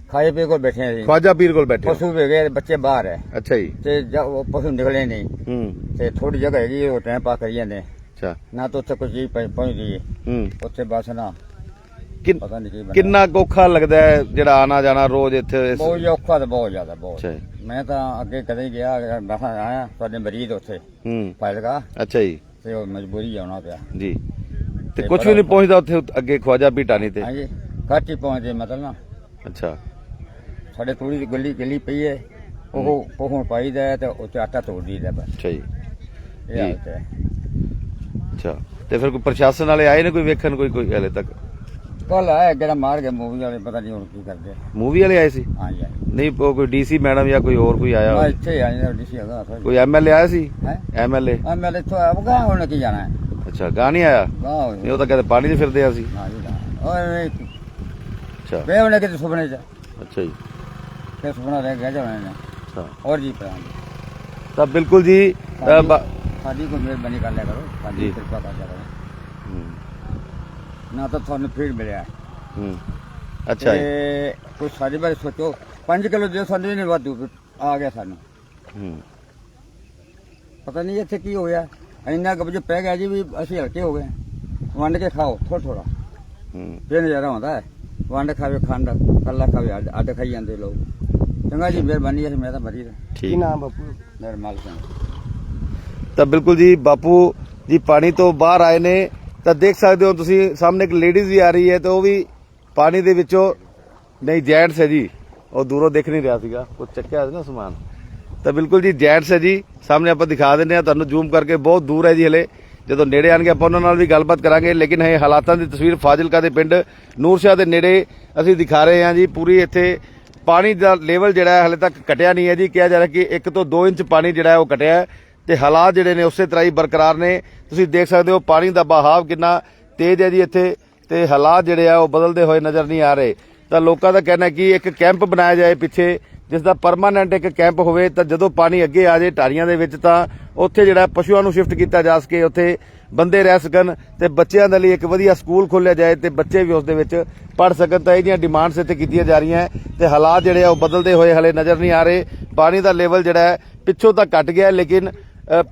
E: ਖਾਏ ਪੀ ਕੋਲ ਬੈਠੇ ਹਾਂ ਜੀ
A: ਖਵਾਜਾ ਪੀਰ ਕੋਲ ਬੈਠੇ।
E: ਪਸ਼ੂ ਵੀ ਗਏ ਬੱਚੇ ਬਾਹਰ ਹੈ।
A: ਅੱਛਾ ਜੀ।
E: ਤੇ ਜਦ ਉਹ ਪਸ਼ੂ ਨਿਕਲੇ ਨਹੀਂ।
A: ਹੂੰ।
E: ਤੇ ਥੋੜੀ ਜਗ੍ਹਾ ਹੈਗੀ ਉਹ ਟਾਈਮ ਪਾ ਕਰੀ ਜਾਂਦੇ।
A: ਅੱਛਾ।
E: ਨਾ ਤਾਂ ਉੱਥੇ ਕੋਈ ਚੀਜ਼ ਪਹੁੰ- ਪਹੁੰਚਦੀ ਹੈ
A: ਹੂੰ।
E: ਉੱਥੇ ਬਸ ਨਾ।
A: ਕਿੰਨ-
E: ਪਤਾ ਨਹੀਂ ਕੀ ਬਣਿਆ।
A: ਕਿੰਨਾ ਕੁ ਔਖਾ ਲੱਗਦਾ ਹੈ ਜਿਹੜਾ ਆਣਾ ਜਾਣਾ ਰੋਜ਼ ਇੱਥੇ ਇਸ-
E: ਬਹੁਤ ਔਖਾ ਤੇ ਬਹੁਤ ਜ਼ਿਆਦਾ ਬਹੁਤ।
A: ਅੱਛਾ ਜੀ।
E: ਮੈਂ ਤਾਂ ਅੱਗੇ ਕਦੇ ਗਿਆ ਦਫਾ ਆਇਆ ਤੁਹਾਡੇ ਮਰੀਜ਼ ਉੱਥੇ
A: ਹੂੰ।
E: ਫਾਇਲਗਾ
A: ਅੱਛਾ ਜੀ।
E: ਤੇ ਉਹ ਮਜਬੂਰੀ ਆਉਣਾ ਪਿਆ
A: ਜੀ। ਤੇ ਕੁਝ ਵੀ ਨਹੀਂ ਪਹੁੰਚਦਾ ਉੱਥੇ ਅੱਗੇ ਖਵਾਜਾ ਪੀਟਾਨੀ ਤੇ?
E: ਹਾਂਜੀ ਘੱਟ ਹੀ ਪਹੁੰਚੇ ਮਤਲਬ ਨਾ।
A: ਅੱਛਾ।
E: ਸਾਡੇ ਥੋੜੀ ਜਿਹੀ ਗੱਲੀ ਗੱਲੀ ਪਈ ਹੈ। ਉਹ ਪਹੁੰਚ ਪਾਈਦਾ ਹੈ ਤੇ ਉੱਤੇ ਆਟਾ ਤੋੜ ਦਈਦਾ ਬਸ।
A: ਅੱਛਾ ਜੀ।
E: ਇਹ ਹਾਲਤ ਹੈ।
A: ਅੱਛਾ। ਤੇ ਫਿਰ ਕੋਈ ਪ੍ਰਸ਼ਾਸਨ ਵਾਲੇ ਆਏ ਨੇ ਕੋਈ ਵੇਖਣ ਕੋਈ ਕੋਈ ਹਲੇ ਤੱਕ?
E: ਕੱਲ ਆਇਆ ਜਿਹੜਾ ਮਾਰ ਗਿਆ ਮੂਵੀ ਵਾਲੇ ਪਤਾ ਨਹੀਂ ਹੁਣ ਕੀ ਕਰਦੇ।
A: ਮੂਵੀ ਵਾਲੇ ਆਏ ਸੀ?
E: ਹਾਂਜੀ ਹਾਂਜੀ
A: ਨਹੀਂ ਉਹ ਕੋਈ ਡੀਸੀ ਮੈਡਮ ਜਾਂ ਕੋਈ ਹੋਰ ਕੋਈ ਆਇਆ
E: ਮੈਂ
A: ਹੋਵੇ?
E: ਇੱਥੇ ਆਇਆ ਨਾ ਡੀਸੀ ਹੈਗਾ ਫਿਰ
A: ਕੋਈ ਐਮਐਲਏ ਆਇਆ ਸੀ?
E: ਹੈ?
A: ਐਮਐਲਏ
E: ਆ ਮੈਂ ਇੱਥੋਂ ਆਇਆ ਗਾ ਹੁਣ ਕੀ ਜਾਣਾ ਹੈ?
A: ਅੱਛਾ ਗਾਂ ਨਹੀਂ ਆਇਆ?
E: ਗਾਹ
A: ਨਹੀਂ ਉਹ ਤਾਂ ਕਹਿੰਦੇ ਪਾਣੀ 'ਚ ਫਿਰਦੇ ਆ ਸੀ
E: ਨਾ ਜੀ ਨਾ ਓਏ
A: ਅੱਛਾ।
E: ਵੇ ਉਹਨੇ ਕਿਤੇ ਸੁਪਨੇ ਚ।
A: ਅੱਛਾ ਜੀ।
E: ਤੇ ਸੁਪਨਾ ਰਹਿ ਗਿਆ ਜਾਣਾ ਨੇ
A: ਅੱਛਾ।
E: ਹੋਰ ਜੀ ਪਰਾਂ
A: ਤਾਂ ਬਿਲਕੁਲ ਜੀ ਅ, ਬ-
E: ਸਾਡੀ ਕੋਈ ਮਿਹਰਬਾਨੀ ਕਰ ਲਿਆ ਕਰੋ।
A: ਜੀ।
E: ਸਾਡੀ ਕਿਰਪਾ ਕਰ ਲਿਆ ਕਰੋ।
A: ਹੂੰ,
E: ਨਾ ਤਾਂ ਤੁਹਾਨੂੰ ਫੀਡ ਮਿਲਿਆ।
A: ਹੂੰ। ਅੱਛਾ ਜੀ।
E: ਤੇ ਕੋਈ ਸਾਡੇ ਬਾਰੇ ਸੋਚੋ। 5 ਕਿਲੋ ਦੇ ਸਾਨੂੰ ਨਹੀਂ ਵਾਧੂ ਆ ਗਿਆ ਸਾਨੂੰ।
A: ਹੂੰ।
E: ਪਤਾ ਨਹੀਂ ਇੱਥੇ ਕੀ ਹੋਇਆ। ਇੰਨਾ ਕਬਜ ਪੈ ਗਿਆ ਜੀ ਵੀ ਅਸੀਂ ਹਲਕੇ ਹੋ ਗਏ। ਵੰਡ ਕੇ ਖਾਓ ਥੋੜਾ ਥੋੜਾ
A: ਹੂੰ।
E: ਫਿਰ ਨਜ਼ਾਰਾ ਆਉਂਦਾ ਹੈ। ਵੰਡ ਖਾਵੇ ਖੰਡ ਕੱਲਾ ਖਾਵੇ ਅੱਡ- ਅੱਡ ਖਾਈ ਜਾਂਦੇ ਲੋਕ। ਚੰਗਾ ਜੀ ਮਿਹਰਬਾਨੀ ਹੈ ਮੈਂ ਤਾਂ ਮਰੀ ਦਾ
A: ਠੀਕ।
C: ਨਾਮ ਬਾਪੂ?
E: ਨਿਰਮਲ ਸਿੰਘ
A: ਤਾਂ ਬਿਲਕੁਲ ਜੀ ਬਾਪੂ ਜੀ ਪਾਣੀ ਤੋਂ ਬਾਹਰ ਆਏ ਨੇ। ਤਾਂ ਦੇਖ ਸਕਦੇ ਹੋ ਤੁਸੀਂ, ਸਾਹਮਣੇ ਇੱਕ ਲੇਡੀਜ਼ ਵੀ ਆ ਰਹੀ ਹੈ ਤੇ ਉਹ ਵੀ ਪਾਣੀ ਦੇ ਵਿੱਚੋਂ, ਨਹੀਂ ਜੈਂਟਸ ਹੈ ਜੀ। ਉਹ ਦੂਰੋਂ ਦੇਖ ਨਹੀਂ ਰਿਹਾ ਸੀਗਾ, ਉਹ ਚੱਕਿਆ ਸੀ ਨਾ ਸਮਾਨ। ਤਾਂ ਬਿਲਕੁਲ ਜੀ ਜੈਂਟਸ ਹੈ ਜੀ, ਸਾਹਮਣੇ ਆਪਾਂ ਦਿਖਾ ਦਿੰਦੇ ਆ ਤੁਹਾਨੂੰ ਜ਼ੂਮ ਕਰਕੇ ਬਹੁਤ ਦੂਰ ਹੈ ਜੀ ਹਲੇ। ਜਦੋਂ ਨੇੜੇ ਆਣਗੇ, ਆਪਾਂ ਉਹਨਾਂ ਨਾਲ ਵੀ ਗੱਲਬਾਤ ਕਰਾਂਗੇ, ਲੇਕਿਨ ਇਹ ਹਾਲਾਤਾਂ ਦੀ ਤਸਵੀਰ ਫਾਜ਼ਿਲਕਾ ਦੇ ਪਿੰਡ ਨੂਰਸ਼ਾਹ ਦੇ ਨੇੜੇ ਅਸੀਂ ਦਿਖਾ ਰਹੇ ਹਾਂ ਜੀ, ਪੂਰੀ ਇੱਥੇ ਪਾਣੀ ਦਾ ਲੈਵਲ ਜਿਹੜਾ ਹਲੇ ਤੱਕ ਘਟਿਆ ਨਹੀਂ ਹੈ ਜੀ। ਕਿਹਾ ਜਾ ਰਿਹਾ ਕਿ 1 ਤੋਂ 2 ਇੰਚ ਪਾਣੀ ਜਿਹੜਾ ਉਹ ਘਟਿਆ ਹੈ। ਤੇ ਹਾਲਾਤ ਜਿਹੜੇ ਨੇ ਉਸੇ ਤਰ੍ਹਾਂ ਹੀ ਬਰਕਰਾਰ ਨੇ। ਤੁਸੀਂ ਦੇਖ ਸਕਦੇ ਹੋ ਪਾਣੀ ਦਾ ਬਹਾਵ ਕਿੰਨਾ ਤੇਜ਼ ਹੈ ਜੀ ਇੱਥੇ ਤੇ ਹਾਲਾਤ ਜਿਹੜੇ ਆ ਉਹ ਬਦਲਦੇ ਹੋਏ ਨਜ਼ਰ ਨਹੀਂ ਆ ਰਹੇ। ਤਾਂ ਲੋਕਾਂ ਦਾ ਕਹਿਣਾ ਕਿ ਇੱਕ ਕੈਂਪ ਬਣਾਇਆ ਜਾਏ ਪਿੱਛੇ, ਜਿਸ ਦਾ ਪਰਮਾਨੈਂਟ ਇੱਕ ਕੈਂਪ ਹੋਵੇ ਤਾਂ ਜਦੋਂ ਪਾਣੀ ਅੱਗੇ ਆ ਜਾਏ ਢਾਰੀਆਂ ਦੇ ਵਿੱਚ ਤਾਂ ਉੱਥੇ ਜਿਹੜਾ ਪਸ਼ੂਆਂ ਨੂੰ ਸ਼ਿਫਟ ਕੀਤਾ ਜਾ ਸਕੇ, ਉੱਥੇ ਬੰਦੇ ਰਹਿ ਸਕਣ ਤੇ ਬੱਚਿਆਂ ਦੇ ਲਈ ਇੱਕ ਵਧੀਆ ਸਕੂਲ ਖੋਲ੍ਹਿਆ ਜਾਏ ਤੇ ਬੱਚੇ ਵੀ ਉਸ ਦੇ ਵਿੱਚ ਪੜ ਸਕਣ। ਤਾਂ ਇਹਦੀਆਂ ਡਿਮਾਂਡਸ ਇੱਥੇ ਕੀਤੀਆਂ ਜਾ ਰਹੀਆਂ ਹੈ ਤੇ ਹਾਲਾਤ ਜਿਹੜੇ ਆ ਉਹ ਬਦਲਦੇ ਹੋਏ ਹਲੇ ਨਜ਼ਰ ਨਹੀਂ ਆ ਰਹੇ। ਪਾਣੀ ਦਾ ਲੈਵਲ ਜਿਹੜਾ ਪਿੱਛੋਂ ਤਾਂ ਘਟ ਗਿਆ, ਲੇਕਿਨ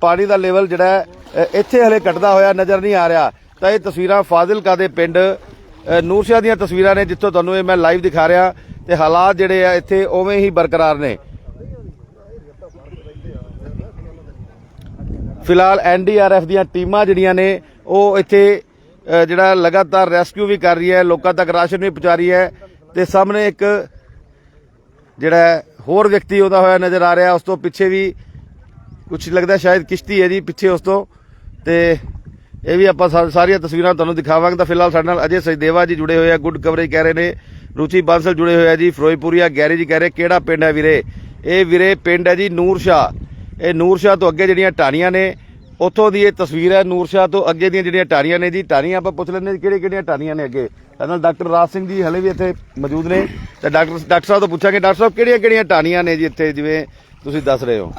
A: ਪਾਣੀ ਦਾ ਲੈਵਲ ਜਿਹੜਾ ਇੱਥੇ ਹਲੇ ਘਟਦਾ ਹੋਇਆ ਨਜ਼ਰ ਨਹੀਂ ਆ ਰਿਹਾ। ਤਾਂ ਇਹ ਤਸਵੀਰਾਂ ਫਾਜ਼ਿਲਕਾ ਦੇ ਪਿੰਡ ਅ, ਦੀਆਂ ਤਸਵੀਰਾਂ ਨੇ ਜਿੱਥੋਂ ਤੁਹਾਨੂੰ ਇਹ ਮੈਂ ਲਾਈਵ ਦਿਖਾ ਰਿਹਾ ਤੇ ਹਾਲਾਤ ਜਿਹੜੇ ਆ ਇੱਥੇ ਉਵੇਂ ਹੀ ਬਰਕਰਾਰ ਨੇ। ਫਿਲਹਾਲ ਐਨਡੀਆਰਐਫ ਦੀਆਂ ਟੀਮਾਂ ਜਿਹੜੀਆਂ ਨੇ ਉਹ ਇੱਥੇ ਜਿਹੜਾ ਲਗਾਤਾਰ ਰੈਸਕਿਊ ਵੀ ਕਰ ਰਹੀ ਹੈ ਲੋਕਾਂ ਤੱਕ ਰਾਸ਼ਨ ਵੀ ਪਹੁੰਚਾ ਰਹੀ ਹੈ ਤੇ ਸਾਹਮਣੇ ਇੱਕ ਜਿਹੜਾ ਹੋਰ ਵਿਅਕਤੀ ਉਹਦਾ ਹੋਇਆ ਨਜ਼ਰ ਆ ਰਿਹਾ ਉਸ ਤੋਂ ਪਿੱਛੇ ਵੀ ਕੁਝ ਲੱਗਦਾ ਸ਼ਾਇਦ ਕਿਸ਼ਤੀ ਹੈ ਜੀ ਪਿੱਛੇ ਉਸ ਤੋਂ। ਤੇ ਇਹ ਵੀ ਆਪਾਂ ਸਾ- ਸਾਰੀਆਂ ਤਸਵੀਰਾਂ ਤੁਹਾਨੂੰ ਦਿਖਾਵਾਂਗੇ। ਤਾਂ ਫਿਲਹਾਲ ਸਾਡੇ ਨਾਲ ਅਜੇ ਸਚਦੇਵਾ ਜੀ ਜੁੜੇ ਹੋਏ ਆ, ਗੁੱਡ ਕਵਰੇਜ ਕਹਿ ਰਹੇ ਨੇ। ਰੁਚੀ ਬਾਂਸਲ ਜੁੜੇ ਹੋਏ ਆ ਜੀ, ਫਿਰੋਜ਼ਪੁਰੀਆ ਗੈਰੀ ਜੀ ਕਹਿ ਰਹੇ, ਕਿਹੜਾ ਪਿੰਡ ਹੈ ਵੀਰੇ? ਇਹ ਵੀਰੇ ਪਿੰਡ ਹੈ ਜੀ ਨੂਰ ਸ਼ਾਹ। ਇਹ ਨੂਰ ਸ਼ਾਹ ਤੋਂ ਅੱਗੇ ਜਿਹੜੀਆਂ ਟਾਣੀਆਂ ਨੇ, ਉੱਥੋਂ ਦੀ ਇਹ ਤਸਵੀਰ ਹੈ। ਨੂਰ ਸ਼ਾਹ ਤੋਂ ਅੱਗੇ ਦੀਆਂ ਜਿਹੜੀਆਂ ਟਾਣੀਆਂ ਨੇ ਜੀ ਟਾਣੀਆਂ ਆਪਾਂ ਪੁੱਛ ਲੈਂਦੇ ਕਿਹੜੇ ਕਿਹੜੀਆਂ ਟਾਣੀਆਂ ਨੇ ਅੱਗੇ? ਸਾਡੇ ਨਾਲ ਡਾਕਟਰ ਰਾਜ ਸਿੰਘ ਜੀ ਹਲੇ ਵੀ ਇੱਥੇ ਮੌਜੂਦ ਨੇ। ਤੇ ਡਾਕਟਰ ਡਾਕਟਰ ਸਾਹਿਬ ਤੋਂ ਪੁੱਛਾਂਗੇ, ਡਾਕਟਰ ਸਾਹਿਬ ਕਿਹੜੀਆਂ ਕਿਹੜੀਆਂ ਟਾਣੀਆਂ ਨੇ ਜੀ ਇੱਥੇ, ਜਿਵੇਂ ਤੁਸੀਂ ਦੱਸ ਰਹੇ ਹੋ।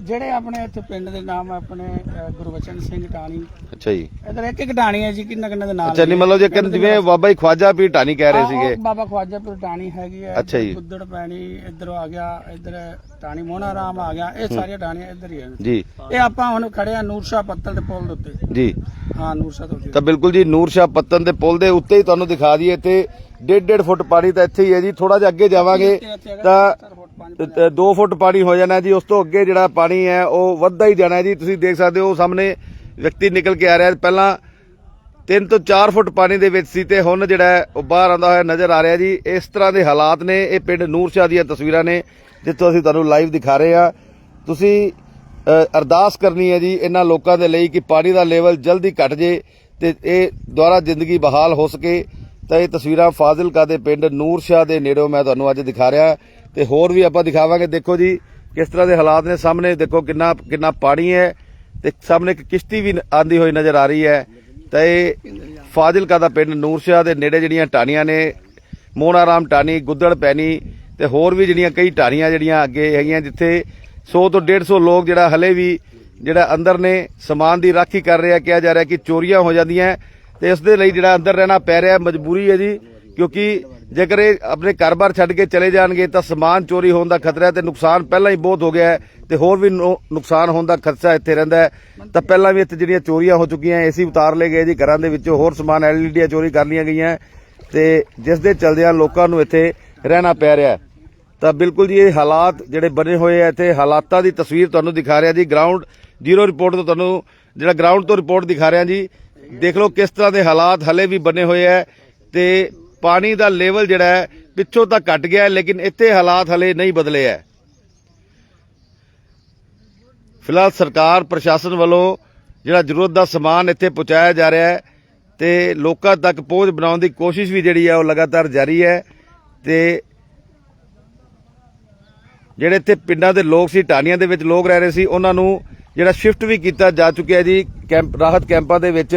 B: ਜਿਹੜੇ ਆਪਣੇ ਇੱਥੇ ਪਿੰਡ ਦੇ ਨਾਮ ਆਪਣੇ ਅਹ, ਗੁਰਬਚਨ ਸਿੰਘ ਟਾਣੀ
A: ਅੱਛਾ ਜੀ।
B: ਇਧਰ ਇੱਕ ਇੱਕ ਟਾਣੀ ਹੈ ਜੀ ਕਿੰਨਾ ਕਿੰਨਾ ਦੇ ਨਾਮ
A: ਅੱਛਾ ਨਹੀਂ ਮਤਲਬ ਜੇ ਜਿਵੇਂ ਬਾਬਾ ਜੀ ਖਵਾਜਾ ਪੀਰ ਟਾਣੀ ਕਹਿ ਰਹੇ
B: ਹਾਂ,
A: ਸੀਗੇ।
B: ਬਾਬਾ ਖਵਾਜਾਪੁਰ ਟਾਣੀ ਹੈਗੀ ਹੈ
A: ਅੱਛਾ ਜੀ।
B: ਗੁੱਦੜ ਪੈਣੀ ਇੱਧਰ ਆ ਗਿਆ ਇੱਧਰ ਟਾਣੀ ਮੋਹਣਾ ਰਾਮ ਆ ਗਿਆ ਇਹ ਸਾਰੀਆਂ ਟਾਣੀਆਂ ਇੱਧਰ ਹੀ ਹਨ।
A: ਜੀ।
B: ਇਹ ਆਪਾਂ ਹੁਣ ਖੜੇ ਆ ਨੂਰਸ਼ਾ ਪੱਤਲ ਦੇ ਪੁਲ ਦੇ ਉੱਤੇ।
A: ਜੀ।
B: ਹਾਂ ਨੂਰਸ਼ਾ ਤੋਂ
A: ਤਾਂ ਬਿਲਕੁਲ ਜੀ ਨੂਰ ਸ਼ਾਹ ਪੱਤਨ ਦੇ ਪੁਲ ਦੇ ਉੱਤੇ ਹੀ ਤੁਹਾਨੂੰ ਦਿਖਾ ਦਈਏ ਤੇ ਡੇਢ ਡੇਢ ਫੁੱਟ ਪਾਣੀ ਤਾਂ ਇੱਥੇ ਹੀ ਹੈ ਜੀ। ਥੋੜਾ ਜਿਹਾ ਅੱਗੇ ਜਾਵਾਂਗੇ ਤਾਂ 2 ਫੁੱਟ ਪਾਣੀ ਹੋ ਜਾਣਾ ਜੀ ਉਸ ਤੋਂ ਅੱਗੇ ਜਿਹੜਾ ਪਾਣੀ ਹੈ ਉਹ ਵੱਧਦਾ ਹੀ ਜਾਣਾ ਜੀ। ਤੁਸੀਂ ਦੇਖ ਸਕਦੇ ਹੋ ਸਾਹਮਣੇ ਵਿਅਕਤੀ ਨਿਕਲ ਕੇ ਆ ਰਿਹਾ। ਪਹਿਲਾਂ 3 ਤੋਂ 4 ਫੁੱਟ ਪਾਣੀ ਦੇ ਵਿੱਚ ਸੀ ਤੇ ਹੁਣ ਜਿਹੜਾ ਉਹ ਬਾਹਰ ਆਉਂਦਾ ਹੋਇਆ ਨਜ਼ਰ ਆ ਰਿਹਾ ਜੀ। ਇਸ ਤਰ੍ਹਾਂ ਦੇ ਹਾਲਾਤ ਨੇ ਇਹ ਪਿੰਡ ਨੂਰ ਸ਼ਾਹ ਦੀਆਂ ਤਸਵੀਰਾਂ ਨੇ ਜਿੱਥੋਂ ਅਸੀਂ ਤੁਹਾਨੂੰ ਲਾਈਵ ਦਿਖਾ ਰਹੇ ਹਾਂ। ਤੁਸੀਂ ਅਰਦਾਸ ਕਰਨੀ ਹੈ ਜੀ ਇਹਨਾਂ ਲੋਕਾਂ ਦੇ ਲਈ ਕਿ ਪਾਣੀ ਦਾ ਲੈਵਲ ਜਲਦੀ ਘਟ ਜੇ ਤੇ ਇਹ ਦੁਆਰਾ ਜ਼ਿੰਦਗੀ ਬਹਾਲ ਹੋ ਸਕੇ। ਤਾਂ ਇਹ ਤਸਵੀਰਾਂ ਫਾਜ਼ਿਲਕਾ ਦੇ ਪਿੰਡ ਨੂਰ ਸ਼ਾਹ ਦੇ ਨੇੜਿਓਂ ਮੈਂ ਤੁਹਾਨੂੰ ਅੱਜ ਦਿਖਾ ਰਿਹਾ। ਤੇ ਹੋਰ ਵੀ ਆਪਾਂ ਦਿਖਾਵਾਂਗੇ, ਦੇਖੋ ਜੀ, ਕਿਸ ਤਰ੍ਹਾਂ ਦੇ ਹਾਲਾਤ ਨੇ ਸਾਹਮਣੇ, ਦੇਖੋ ਕਿੰਨਾ ਕਿੰਨਾ ਪਾਣੀ ਹੈ ਤੇ ਸਾਹਮਣੇ ਇੱਕ ਕਿਸ਼ਤੀ ਵੀ ਆਂਦੀ ਹੋਈ ਨਜ਼ਰ ਆ ਰਹੀ ਹੈ। ਤਾਂ ਇਹ ਫਾਜ਼ਿਲਕਾ ਦਾ ਪਿੰਡ ਨੂਰ ਸ਼ਾਹ ਦੇ ਨੇੜੇ ਜਿਹੜੀਆਂ ਟਾਣੀਆਂ ਨੇ ਮੋਨਾਰਾਮ ਟਾਣੀ ਗੁੱਦੜ ਪੈਣੀ ਤੇ ਹੋਰ ਵੀ ਜਿਹੜੀਆਂ ਕਈ ਟਾਣੀਆਂ ਜਿਹੜੀਆਂ ਅੱਗੇ ਹੈਗੀਆਂ ਜਿੱਥੇ 100 ਤੋਂ 150 ਲੋਕ ਜਿਹੜਾ ਹਲੇ ਵੀ ਜਿਹੜਾ ਅੰਦਰ ਨੇ, ਸਮਾਨ ਦੀ ਰਾਖੀ ਕਰ ਰਿਹਾ, ਕਿਹਾ ਜਾ ਰਿਹਾ ਕਿ ਚੋਰੀਆਂ ਹੋ ਜਾਂਦੀਆਂ ਤੇ ਇਸ ਦੇ ਲਈ ਜਿਹੜਾ ਅੰਦਰ ਰਹਿਣਾ ਪੈ ਰਿਹਾ ਮਜਬੂਰੀ ਹੈ ਜੀ। ਕਿਉਂਕਿ ਜੇਕਰ ਇਹ ਆਪਣੇ ਘਰ-ਬਾਰ ਛੱਡ ਕੇ ਚਲੇ ਜਾਣਗੇ ਤਾਂ ਸਮਾਨ ਚੋਰੀ ਹੋਣ ਦਾ ਖਤਰਾ ਹੈ ਤੇ ਨੁਕਸਾਨ ਪਹਿਲਾਂ ਹੀ ਬਹੁਤ ਹੋ ਗਿਆ ਹੈ ਤੇ ਹੋਰ ਵੀ ਨੁ- ਨੁਕਸਾਨ ਹੋਣ ਦਾ ਖਤਰਾ ਇੱਥੇ ਰਹਿੰਦਾ ਹੈ। ਤਾਂ ਪਹਿਲਾਂ ਵੀ ਇੱਥੇ ਜਿਹੜੀਆਂ ਚੋਰੀਆਂ ਹੋ ਚੁੱਕੀਆਂ, ਏਸੀ ਉਤਾਰ ਲਏ ਗਏ ਜੀ ਘਰਾਂ ਦੇ ਵਿੱਚੋਂ, ਹੋਰ ਸਮਾਨ ਐਲਈਡੀਆਂ ਚੋਰੀ ਕਰ ਲਈਆਂ ਗਈਆਂ ਤੇ ਜਿਸ ਦੇ ਚਲਦਿਆਂ ਲੋਕਾਂ ਨੂੰ ਇੱਥੇ ਰਹਿਣਾ ਪੈ ਰਿਹਾ ਤਾਂ ਬਿਲਕੁਲ ਜੀ ਇਹ ਹਾਲਾਤ ਜਿਹੜੇ ਬਣੇ ਹੋਏ ਆ ਇੱਥੇ, ਹਾਲਾਤਾਂ ਦੀ ਤਸਵੀਰ ਤੁਹਾਨੂੰ ਦਿਖਾ ਰਿਹਾ ਜੀ। ਗਰਾਊਂਡ ਜ਼ੀਰੋ ਰਿਪੋਰਟ ਤੋਂ ਤੁਹਾਨੂੰ, ਜਿਹੜਾ ਗਰਾਊਂਡ ਤੋਂ ਰਿਪੋਰਟ ਦਿਖਾ ਰਿਹਾ ਜੀ, ਦੇਖ ਲਓ ਕਿਸ ਤਰ੍ਹਾਂ ਦੇ ਹਾਲਾਤ ਹਲੇ ਵੀ ਬਣੇ ਹੋਏ ਆ ਤੇ ਪਾਣੀ ਦਾ ਲੈਵਲ ਜਿਹੜਾ ਹੈ ਪਿੱਛੋਂ ਤਾਂ ਘਟ ਗਿਆ, ਲੇਕਿਨ ਇੱਥੇ ਹਾਲਾਤ ਹਲੇ ਨਹੀਂ ਬਦਲੇ ਹੈ। ਫਿਲਹਾਲ ਸਰਕਾਰ, ਪ੍ਰਸ਼ਾਸਨ ਵੱਲੋਂ ਜਿਹੜਾ ਜ਼ਰੂਰਤ ਦਾ ਸਮਾਨ ਇੱਥੇ ਪਹੁੰਚਾਇਆ ਜਾ ਰਿਹਾ ਹੈ ਤੇ ਲੋਕਾਂ ਤੱਕ ਪਹੁੰਚ ਬਣਾਉਣ ਦੀ ਕੋਸ਼ਿਸ਼ ਵੀ ਜਿਹੜੀ ਹੈ ਉਹ ਲਗਾਤਾਰ ਜਾਰੀ ਹੈ ਤੇ ਜਿਹੜੇ ਇੱਥੇ ਪਿੰਡਾਂ ਦੇ ਲੋਕ ਸੀ ਟਾਣੀਆਂ ਦੇ ਵਿੱਚ ਲੋਕ ਰਹਿ ਰਹੇ ਸੀ, ਉਹਨਾਂ ਨੂੰ ਜਿਹੜਾ ਸ਼ਿਫਟ ਵੀ ਕੀਤਾ ਜਾ ਚੁੱਕਿਆ ਜੀ, ਕੈਂਪ, ਰਾਹਤ ਕੈਂਪਾਂ ਦੇ ਵਿੱਚ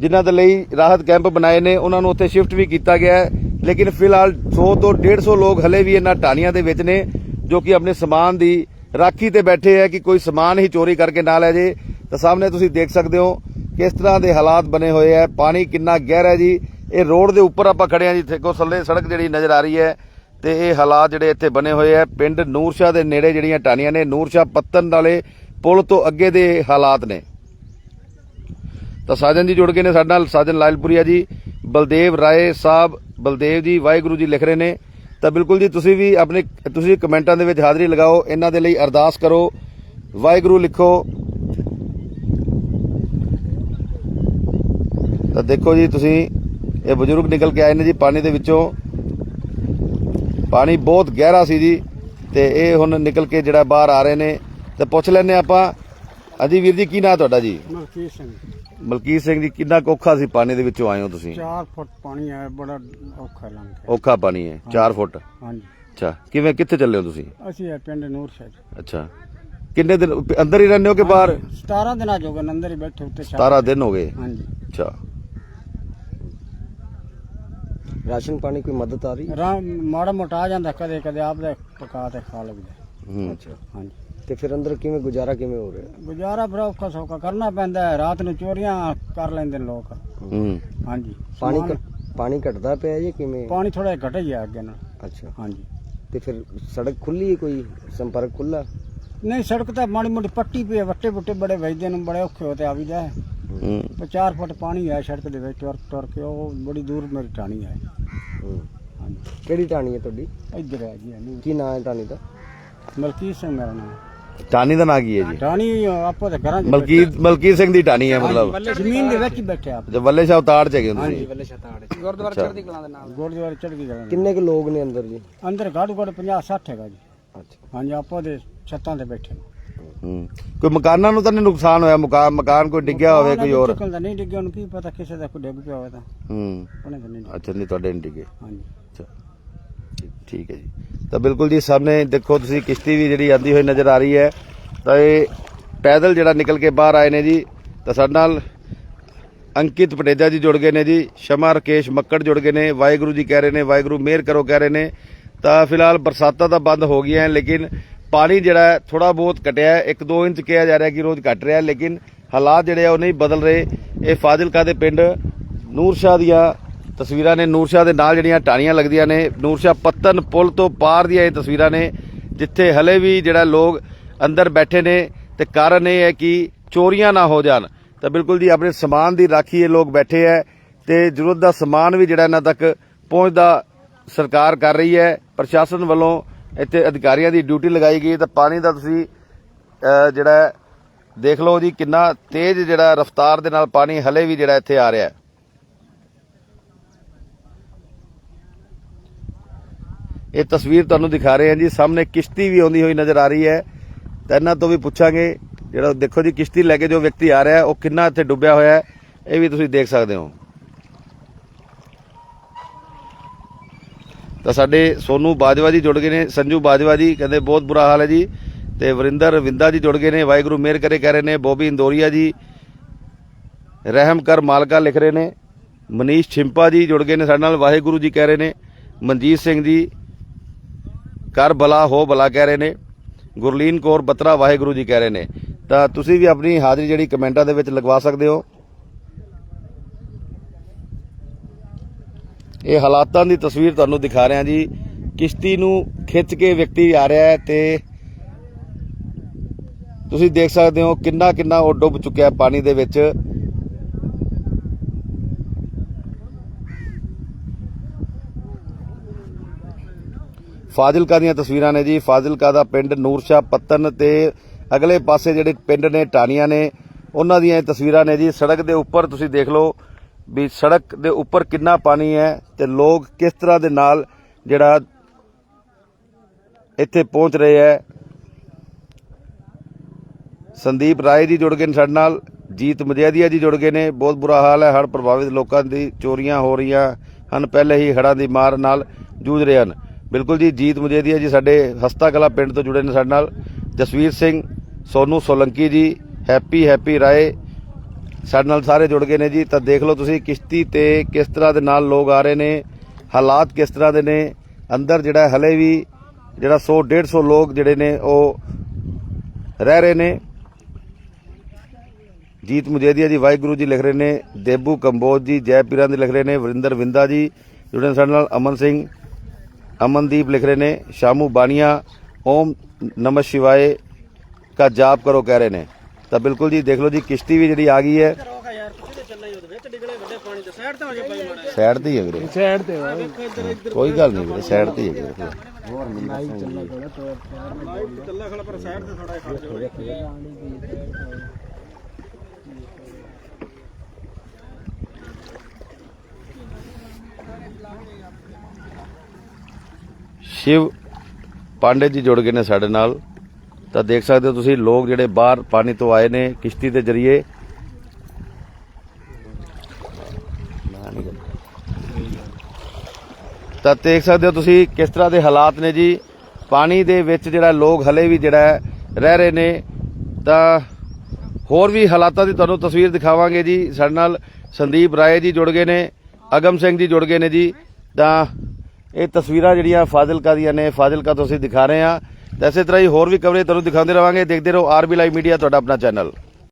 A: ਜਿਨ੍ਹਾਂ ਦੇ ਲਈ ਰਾਹਤ ਕੈਂਪ ਬਣਾਏ ਨੇ, ਉਹਨਾਂ ਨੂੰ ਉੱਥੇ ਸ਼ਿਫਟ ਵੀ ਕੀਤਾ ਗਿਆ ਹੈ। ਲੇਕਿਨ ਫਿਲਹਾਲ 100 ਤੋਂ 150 ਲੋਕ ਹਲੇ ਵੀ ਇਹਨਾਂ ਟਾਹਣੀਆਂ ਦੇ ਵਿੱਚ ਨੇ, ਜੋ ਕਿ ਆਪਣੇ ਸਮਾਨ ਦੀ ਰਾਖੀ ਤੇ ਬੈਠੇ ਹੈ ਕਿ ਕੋਈ ਸਮਾਨ ਹੀ ਚੋਰੀ ਕਰਕੇ ਨਾ ਲੈ ਜੇ। ਤਾਂ ਸਾਹਮਣੇ ਤੁਸੀਂ ਦੇਖ ਸਕਦੇ ਹੋ ਕਿਸ ਤਰ੍ਹਾਂ ਦੇ ਹਾਲਾਤ ਬਣੇ ਹੋਏ ਹੈ। ਪਾਣੀ ਕਿੰਨਾ ਗਹਿਰਾ ਹੈ ਜੀ। ਇਹ ਰੋਡ ਦੇ ਉੱਪਰ ਆਪਾਂ ਖੜੇ ਹਾਂ ਜੀ, ਦੇਖੋ ਥੱਲੇ ਸੜਕ ਜਿਹੜੀ ਨਜ਼ਰ ਆ ਰਹੀ ਹੈ ਤੇ ਇਹ ਹਾਲਾਤ ਜਿਹੜੇ ਇੱਥੇ ਬਣੇ ਹੋਏ ਹੈ। ਪਿੰਡ ਨੂਰਸ਼ਾਹ ਦੇ ਨੇੜੇ ਜਿਹੜੀਆਂ ਟਾਹਣੀਆਂ ਨੇ, ਨੂਰਸ਼ਾਹ ਪੱਤਨ ਵਾਲੇ ਪੁਲ ਤੋਂ ਅੱਗੇ ਦੇ ਹਾਲਾਤ ਨੇ। ਤਾਂ ਸਾਜਨ ਜੀ ਜੁੜ ਗਏ ਨੇ ਸਾਡੇ ਨਾਲ। ਸਾਜਨ ਲਾਲਪੁਰੀਆ ਜੀ, ਬਲਦੇਵ ਰਾਏ ਸਾਹਿਬ, ਬਲਦੇਵ ਜੀ, ਵਾਹਿਗੁਰੂ ਜੀ ਲਿਖ ਰਹੇ ਨੇ। ਤਾਂ ਬਿਲਕੁਲ ਜੀ, ਤੁਸੀਂ ਵੀ ਆਪਣੇ, ਤੁਸੀਂ ਕਮੈਂਟਾਂ ਦੇ ਵਿੱਚ ਹਾਜ਼ਰੀ ਲਗਾਓ। ਇਹਨਾਂ ਦੇ ਲਈ ਅਰਦਾਸ ਕਰੋ। ਵਾਹਿਗੁਰੂ ਲਿਖੋ। ਤਾਂ ਦੇਖੋ ਜੀ, ਤੁਸੀਂ, ਇਹ ਬਜ਼ੁਰਗ ਨਿਕਲ ਕੇ ਆਏ ਨੇ ਜੀ ਪਾਣੀ ਦੇ ਵਿੱਚੋਂ। ਪਾਣੀ ਬਹੁਤ ਗਹਿਰਾ ਸੀ ਜੀ। ਤੇ ਇਹ ਹੁਣ ਨਿਕਲ ਕੇ ਜਿਹੜਾ ਬਾਹਰ ਆ ਰਹੇ ਨੇ। ਤੇ ਪੁੱਛ ਲੈਣੇ ਆਪਾਂ ਅਜੀ ਵੀਰ ਜੀ ਕੀ ਨਾਂ ਤੁਹਾਡਾ ਜੀ?
B: ਮਲਕੀਤ ਸਿੰਘ।
A: ਮਲਕੀਤ ਸਿੰਘ ਜੀ ਕਿੰਨਾ ਔਖਾ ਸੀ ਪਾਣੀ ਦੇ ਵਿੱਚੋਂ ਆਏ ਹੋ ਤੁਸੀਂ?
B: 4 ਫੁੱਟ ਪਾਣੀ ਆਇਆ ਬੜਾ ਔਖਾ ਲੰਘ
A: ਔਖਾ ਪਾਣੀ ਹੈ 4 ਫੁੱਟ?
B: ਹਾਂਜੀ।
A: ਅੱਛਾ ਕਿਵੇਂ ਕਿੱਥੇ ਚੱਲੇ ਹੋ ਤੁਸੀਂ?
B: ਅਸੀਂ ਇਹ ਪਿੰਡ ਨੂਰ ਸ਼ਹਿਰ
A: ਅੱਛਾ। ਕਿੰਨੇ ਦਿਨ ਅੰਦਰ ਹੀ ਰਹਿੰਦੇ ਹੋ ਕਿ ਬਾਹਰ?
B: 17 ਦਿਨਾਂ ਜੋਗਨ ਅੰਦਰ ਹੀ ਬੈਠੇ ਉੱਤੇ
A: 17 ਦਿਨ ਹੋ ਗਏ?
B: ਹਾਂਜੀ।
A: ਅੱਛਾ।
E: ਰਾਸ਼ਨ ਪਾਣੀ ਕੋਈ ਮਦਦ ਆ ਰਹੀ?
B: ਰਾਮ ਮਾੜਾ ਮੋਟਾ ਆ ਜਾਂਦਾ ਕਦੇ ਕਦੇ ਆਪਦੇ ਪਕਾ ਤੇ ਖਾ ਲਈਦਾ
A: ਹੂੰ।
B: ਹਾਂਜੀ।
E: ਤੇ ਫਿਰ ਅੰਦਰ ਕਿਵੇਂ ਗੁਜ਼ਾਰਾ ਕਿਵੇਂ ਹੋ ਰਿਹਾ?
B: ਗੁਜ਼ਾਰਾ ਫਿਰ ਔਖਾ ਸੌਖਾ ਕਰਨਾ ਪੈਂਦਾ ਹੈ ਰਾਤ ਨੂੰ ਚੋਰੀਆਂ ਕਰ ਲੈਂਦੇ ਨੇ ਲੋਕ।
A: ਹੂੰ।
B: ਹਾਂਜੀ।
E: ਪਾਣੀ
B: ਸਮਾਨ-
E: ਪਾਣੀ ਘਟਦਾ ਪਿਆ ਜੀ ਕਿਵੇਂ?
B: ਪਾਣੀ ਥੋੜਾ ਘਟ ਹੀ ਆ ਅੱਗੇ ਨਾਲ।
E: ਅੱਛਾ।
B: ਹਾਂਜੀ।
E: ਤੇ ਫਿਰ ਸੜਕ ਖੁੱਲੀ ਹੈ ਕੋਈ? ਸੰਪਰਕ ਖੁੱਲਾ
B: ਨਹੀਂ ਸੜਕ ਤਾਂ ਮਾੜੀ ਮੋਟੀ ਪੱਟੀ ਪਈ ਹੈ ਵੱਟੇ ਬੁੱਟੇ ਬੜੇ ਵਜਦੇ ਨੂੰ ਬੜੇ ਔਖੇ ਹੋਤੇ ਆਵੀਦਾ ਹੈ।
A: ਹੂੰ
E: 4 ਫੁੱਟ ਪਾਣੀ ਹੈ ਸੜਕ ਦੇ ਵਿੱਚ ਤੁਰ ਤੁਰ ਕੇ ਉਹ ਬੜੀ ਦੂਰ ਮੇਰੀ ਟਾਣੀ ਹੈ। ਹਾਂਜੀ।
F: ਕਿਹੜੀ ਟਾਣੀ ਹੈ ਤੁਹਾਡੀ?
E: ਇੱਧਰ ਹੈ ਜੀ ਇਹਨੂੰ।
F: ਕੀ ਨਾਂ ਹੈ ਟਾਣੀ ਦਾ?
E: ਮਲਕੀਤ ਸਿੰਘ ਮੇਰਾ ਨਾਮ।
A: ਟਾਣੀ ਦਾ ਨਾਂ ਕੀ ਹੈ ਜੀ?
E: ਟਾਣੀ ਆਪਾਂ ਤਾਂ ਘਰਾਂ 'ਚ
A: ਮਲਕੀਤ ਮਲਕੀਤ ਸਿੰਘ ਦੀ ਟਾਣੀ ਹੈ ਮਤਲਬ।
E: ਜ਼ਮੀਨ ਦੇ ਵਿੱਚ ਹੀ ਬੈਠੇ ਆਪ।
A: ਜੇ ਵੱਲੇ ਸ਼ਾਹ ਉਤਾੜ ਚ ਹੈਗੇ ਹੋ ਤੁਸੀਂ
B: ਗੁਰਦੁਆਰਾ ਚੜ੍ਹਦੀ ਕਲਾਂ ਦੇ ਨਾਲ।
E: ਗੁਰਦੁਆਰੇ ਚੜ੍ਹ ਗਈ
F: ਕਿੰਨੇ ਕੁ ਲੋਕ ਨੇ ਅੰਦਰ ਜੀ?
E: ਅੰਦਰ ਘੱਟ ਘੱਟ 50 60 ਹੈਗਾ ਜੀ।
F: ਅੱਛਾ।
E: ਹਾਂਜੀ ਆਪਾਂ ਦੇ ਛੱਤਾਂ ਤੇ ਬੈਠੇ
A: ਹੂੰ। ਕੋਈ ਮਕਾਨਾਂ ਨੂੰ ਤਾਂ ਨਹੀਂ ਨੁਕਸਾਨ ਹੋਇਆ? ਮਕਾਨ ਮਕਾਨ ਕੋਈ ਡਿੱਗਿਆ ਹੋਵੇ ਕੋਈ ਹੋਰ?
E: ਚਿਕਨ ਦਾ ਨਹੀਂ ਡਿੱਗਿਆ ਉਹਨੂੰ ਕੀ ਪਤਾ ਕਿਸੇ ਦਾ ਕੋਈ ਡਿੱਗ ਪਿਆ ਹੋਵੇ ਤਾਂ।
A: ਹੂੰ।
E: ਉਹਨੇ ਤਾਂ ਨਹੀਂ ਡਿੱਗਿਆ।
A: ਅੱਛਾ ਨਹੀਂ ਤੁਹਾਡੇ ਨਹੀਂ ਡਿੱਗੇ।
E: ਹਾਂਜੀ।
A: ਅੱਛਾ। ਠੀਕ- ਹੈ ਜੀ। ਤਾਂ ਬਿਲਕੁਲ ਜੀ, ਸਾਹਮਣੇ ਦੇਖੋ ਤੁਸੀਂ ਕਿਸ਼ਤੀ ਵੀ ਜਿਹੜੀ ਆਂਦੀ ਹੋਈ ਨਜ਼ਰ ਆ ਰਹੀ ਹੈ। ਤਾਂ ਇਹ ਪੈਦਲ ਜਿਹੜਾ ਨਿਕਲ ਕੇ ਬਾਹਰ ਆਏ ਨੇ ਜੀ, ਤਾਂ ਸਾਡੇ ਨਾਲ ਅੰਕਿਤ ਪਟੇਜਾ ਜੀ ਜੁੜ ਗਏ ਨੇ ਜੀ, ਸ਼ਮਾ ਰਕੇਸ਼ ਮੱਕੜ ਜੁੜ ਗਏ ਨੇ, ਵਾਹਿਗੁਰੂ ਜੀ ਕਹਿ ਰਹੇ ਨੇ, ਵਾਹਿਗੁਰੂ ਮਿਹਰ ਕਰੋ ਕਹਿ ਰਹੇ ਨੇ। ਤਾਂ ਫਿਲਹਾਲ ਬਰਸਾਤਾਂ ਤਾਂ ਬੰਦ ਹੋ ਗਈਆਂ, ਲੇਕਿਨ ਪਾਣੀ ਜਿਹੜਾ ਥੋੜਾ ਬਹੁਤ ਘਟਿਆ ਹੈ। 1-2 ਇੰਚ ਕਿਹਾ ਜਾ ਰਿਹਾ ਕਿ ਰੋਜ਼ ਘਟ ਰਿਹਾ, ਲੇਕਿਨ ਹਾਲਾਤ ਜਿਹੜੇ ਆ ਉਹ ਨਹੀਂ ਬਦਲ ਰਹੇ। ਇਹ ਫਾਜ਼ਿਲਕਾ ਦੇ ਪਿੰਡ ਨੂਰ ਸ਼ਾਹ ਦੀਆਂ ਤਸਵੀਰਾਂ ਨੇ ਨੂਰਸ਼ਾ ਦੇ ਨਾਲ ਜਿਹੜੀਆਂ ਟਾਣੀਆਂ ਲੱਗਦੀਆਂ ਨੇ। ਨੂਰਸ਼ਾ ਪੱਤਨ ਪੁਲ ਤੋਂ ਪਾਰ ਦੀਆਂ ਇਹ ਤਸਵੀਰਾਂ ਨੇ, ਜਿੱਥੇ ਹਲੇ ਵੀ ਜਿਹੜਾ ਲੋਕ ਅੰਦਰ ਬੈਠੇ ਨੇ ਤੇ ਕਾਰਨ ਇਹ ਹੈ ਕਿ ਚੋਰੀਆਂ ਨਾ ਹੋ ਜਾਣ। ਤਾਂ ਬਿਲਕੁਲ ਜੀ, ਆਪਣੇ ਸਮਾਨ ਦੀ ਰਾਖੀ ਇਹ ਲੋਕ ਬੈਠੇ ਹੈ ਤੇ ਜ਼ਰੂਰਤ ਦਾ ਸਮਾਨ ਵੀ ਜਿਹੜਾ ਇਹਨਾਂ ਤੱਕ ਪਹੁੰਚਦਾ ਸਰਕਾਰ ਕਰ ਰਹੀ ਹੈ। ਪ੍ਰਸ਼ਾਸਨ ਵੱਲੋਂ ਇੱਥੇ ਅਧਿਕਾਰੀਆਂ ਦੀ ਡਿਊਟੀ ਲਗਾਈ ਗਈ ਤਾਂ ਪਾਣੀ ਦਾ ਤੁਸੀਂ ਜਿਹੜਾ ਦੇਖ ਲਓ ਜੀ, ਕਿੰਨਾ ਤੇਜ਼ ਜਿਹੜਾ ਰਫ਼ਤਾਰ ਦੇ ਨਾਲ ਪਾਣੀ ਹਲੇ ਵੀ ਜਿਹੜਾ ਇੱਥੇ ਆ ਰਿਹਾ ਹੈ। ਇਹ ਤਸਵੀਰ ਤੁਹਾਨੂੰ ਦਿਖਾ ਰਹੇ ਹਾਂ ਜੀ। ਸਾਹਮਣੇ ਕਿਸ਼ਤੀ ਵੀ ਆਉਂਦੀ ਹੋਈ ਨਜ਼ਰ ਆ ਰਹੀ ਹੈ। ਤਾਂ ਇਹਨਾਂ ਤੋਂ ਵੀ ਪੁੱਛਾਂਗੇ, ਜਿਹੜਾ ਦੇਖੋ ਜੀ, ਕਿਸ਼ਤੀ ਲੈ ਕੇ ਜੋ ਵਿਅਕਤੀ ਆ ਰਿਹਾ ਉਹ ਕਿੰਨਾ ਇੱਥੇ ਡੁੱਬਿਆ ਹੋਇਆ ਹੈ, ਇਹ ਵੀ ਤੁਸੀਂ ਦੇਖ ਸਕਦੇ ਹੋ। ਤਾਂ ਸਾਡੇ ਸੋਨੂ ਬਾਜਵਾ ਜੀ ਜੁੜ ਗਏ ਨੇ। ਸੰਜੂ ਬਾਜਵਾ ਜੀ ਕਹਿੰਦੇ, ਬਹੁਤ ਬੁਰਾ ਹਾਲ ਹੈ ਜੀ। ਤੇ ਵਰਿੰਦਰ ਵਿੰਦਾ ਜੀ ਜੁੜ ਗਏ ਨੇ। ਵਾਹਿਗੁਰੂ ਮਿਹਰ ਕਰੇ, ਕਹਿ ਰਹੇ ਨੇ, ਬੋਬੀ ਇੰਦੋਰੀਆ ਜੀ, ਰਹਿਮ ਕਰ ਮਾਲਕਾ ਲਿਖ ਰਹੇ ਨੇ। ਮਨੀਸ਼ ਛਿੰਪਾ ਜੀ ਜੁੜ ਗਏ ਨੇ ਸਾਡੇ ਨਾਲ। ਵਾਹਿਗੁਰੂ ਜੀ ਕਹਿ ਰਹੇ ਨੇ। ਮਨਜੀਤ ਸਿੰਘ ਜੀ ਕਰ ਭਲਾ ਹੋ ਭਲਾ ਕਹਿ ਰਹੇ ਨੇ। ਗੁਰਲੀਨ ਕੌਰ ਬਤਰਾ ਵਾਹਿਗੁਰੂ ਜੀ ਕਹਿ ਰਹੇ ਨੇ। ਤਾਂ ਤੁਸੀਂ ਵੀ ਆਪਣੀ ਹਾਜ਼ਰੀ ਜਿਹੜੀ ਕਮੈਂਟਾਂ ਦੇ ਵਿੱਚ ਲਗਵਾ ਸਕਦੇ ਹੋ। ਇਹ ਹਾਲਾਤਾਂ ਦੀ ਤਸਵੀਰ ਤੁਹਾਨੂੰ ਦਿਖਾ ਰਿਹਾ ਜੀ। ਕਿਸ਼ਤੀ ਨੂੰ ਖਿੱਚ ਕੇ ਵਿਅਕਤੀ ਆ ਰਿਹਾ ਹੈ ਤੇ ਤੁਸੀਂ ਦੇਖ ਸਕਦੇ ਹੋ ਕਿੰਨਾ ਕਿੰਨਾ ਉਹ ਡੁੱਬ ਚੁੱਕਿਆ ਪਾਣੀ ਦੇ ਵਿੱਚ। ਫਾਜ਼ਿਲਕਾ ਦੀਆਂ ਤਸਵੀਰਾਂ ਨੇ ਜੀ। ਫਾਜ਼ਿਲਕਾ ਦਾ ਪਿੰਡ ਨੂਰਸ਼ਾ ਪੱਤਨ ਤੇ ਅਗਲੇ ਪਾਸੇ ਜਿਹੜੇ ਪਿੰਡ ਨੇ ਟਾਣੀਆਂ ਨੇ, ਉਹਨਾਂ ਦੀਆਂ ਇਹ ਤਸਵੀਰਾਂ ਨੇ ਜੀ। ਸੜਕ ਦੇ ਉੱਪਰ ਤੁਸੀਂ ਦੇਖ ਲਓ ਵੀ ਸੜਕ ਦੇ ਉੱਪਰ ਕਿੰਨਾ ਪਾਣੀ ਹੈ ਤੇ ਲੋਕ ਕਿਸ ਤਰ੍ਹਾਂ ਦੇ ਨਾਲ ਜਿਹੜਾ ਇੱਥੇ ਪਹੁੰਚ ਰਹੇ ਹੈ। ਸੰਦੀਪ ਰਾਏ ਜੀ ਜੁੜ ਗਏ ਨੇ ਸਾਡੇ ਨਾਲ, ਜੀਤ ਮਜੈਦੀਆ ਜੀ ਜੁੜ ਗਏ ਨੇ। ਬਹੁਤ ਬੁਰਾ ਹਾਲ ਹੈ, ਹੜ੍ਹ ਪ੍ਰਭਾਵਿਤ ਲੋਕਾਂ ਦੀ ਚੋਰੀਆਂ ਹੋ ਰਹੀਆਂ ਹਨ, ਪਹਿਲੇ ਹੀ ਹੜ੍ਹਾਂ ਦੀ ਮਾਰ ਨਾਲ ਜੂਝ ਰਹੇ ਹਨ। ਬਿਲਕੁਲ ਜੀ, ਜੀਤ ਮਜੈਦੀਆ ਜੀ ਸਾਡੇ ਹਸਤਾ ਕਲਾ ਪਿੰਡ ਤੋਂ ਜੁੜੇ ਨੇ ਸਾਡੇ ਨਾਲ। ਜਸਵੀਰ ਸਿੰਘ, ਸੋਨੂ ਸੋਲੰਕੀ ਜੀ, ਹੈਪੀ ਹੈਪੀ ਰਾਏ ਸਾਡੇ ਨਾਲ ਸਾਰੇ ਜੁੜ ਗਏ ਨੇ ਜੀ। ਤਾਂ ਦੇਖ ਲਓ ਤੁਸੀਂ ਕਿਸ਼ਤੀ ਤੇ ਕਿਸ ਤਰ੍ਹਾਂ ਦੇ ਨਾਲ ਲੋਕ ਆ ਰਹੇ ਨੇ, ਹਾਲਾਤ ਕਿਸ ਤਰ੍ਹਾਂ ਦੇ ਨੇ। ਅੰਦਰ ਜਿਹੜਾ ਹਲੇ ਵੀ ਜਿਹੜਾ 100 150 ਲੋਕ ਜਿਹੜੇ ਨੇ ਉਹ ਰਹਿ ਰਹੇ ਨੇ। ਜੀਤ ਮੁਜੇਦੀਆ ਜੀ, ਵਾਹਿਗੁਰੂ ਜੀ ਲਿਖ ਰਹੇ ਨੇ, ਦੇਬੂ ਕੰਬੋਜ ਜੀ, ਜੈ ਪੀਰਾਂ ਦੇ ਲਿਖ ਰਹੇ ਨੇ, ਵਰਿੰਦਰ ਵਿੰਦਾ ਜੀ ਜੁੜੇ ਨੇ ਸਾਡੇ ਨਾਲ, ਅਮਨ ਸਿੰਘ ਅਮਨਦੀਪ ਲਿਖ ਰਹੇ ਨੇ ਸ਼ਾਮੂ ਬਾਣੀਆ ਓਮ ਨਮः ਸ਼ਿਵਾਏ का ਜਾਪ ਕਰੋ ਕਹਿ ਰਹੇ ਨੇ। ਤਾਂ ਬਿਲਕੁਲ ਜੀ ਦੇਖ ਲਓ ਜੀ ਕਿਸ਼ਤੀ ਵੀ ਜਿਹੜੀ ਆ ਗਈ ਹੈ। ਸਾਈਡ ਤੇ ਹੀ ਹੈ ਵੀਰੇ।
B: ਸਾਈਡ ਤੇ
A: ਕੋਈ ਗੱਲ ਨਹੀਂ ਵੀਰੇ ਸਾਈਡ ਤੇ ਹੀ ਹੈ ਵੀਰੇ। ਸ਼ਿਵ ਪਾਂਡੇ ਜੀ ਜੁੜ ਗਏ ਨੇ ਸਾਡੇ ਨਾਲ। ਤਾਂ ਦੇਖ ਸਕਦੇ ਹੋ ਤੁਸੀਂ, ਲੋਕ ਜਿਹੜੇ ਬਾਹਰ ਪਾਣੀ ਤੋਂ ਆਏ ਨੇ ਕਿਸ਼ਤੀ ਦੇ ਜ਼ਰੀਏ। ਤਾਂ ਦੇਖ ਸਕਦੇ ਹੋ ਤੁਸੀਂ, ਕਿਸ ਤਰ੍ਹਾਂ ਦੇ ਹਾਲਾਤ ਨੇ ਜੀ। ਪਾਣੀ ਦੇ ਵਿੱਚ ਜਿਹੜਾ ਲੋਕ ਹਲੇ ਵੀ ਜਿਹੜਾ ਰਹਿ ਰਹੇ ਨੇ। ਤਾਂ ਹੋਰ ਵੀ ਹਾਲਾਤਾਂ ਦੀ ਤੁਹਾਨੂੰ ਤਸਵੀਰ ਦਿਖਾਵਾਂਗੇ ਜੀ। ਸਾਡੇ ਨਾਲ ਸੰਦੀਪ ਰਾਏ ਜੀ ਜੁੜ ਗਏ ਨੇ, ਅਗਮ ਸਿੰਘ ਜੀ ਜੁੜ ਗਏ ਨੇ ਜੀ। ਤਾਂ ਇਹ ਤਸਵੀਰਾਂ ਜਿਹੜੀਆਂ ਫਾਜ਼ਿਲਕਾ ਦੀਆਂ ਨੇ, ਫਾਜ਼ਿਲਕਾ ਤੋਂ ਅਸੀਂ ਦਿਖਾ ਰਹੇ ਹਾਂ। ਤਾਂ ਇਸੇ ਤਰ੍ਹਾਂ ਹੀ ਹੋਰ ਵੀ ਕਵਰੇਜ ਤੁਹਾਨੂੰ ਦਿਖਾਉਂਦੇ ਰਵਾਂਗੇ। ਦੇਖਦੇ ਰਹੋ ਆਰਬੀ ਲਾਈਵ ਮੀਡੀਆ, ਤੁਹਾਡਾ ਆਪਣਾ ਚੈਨਲ।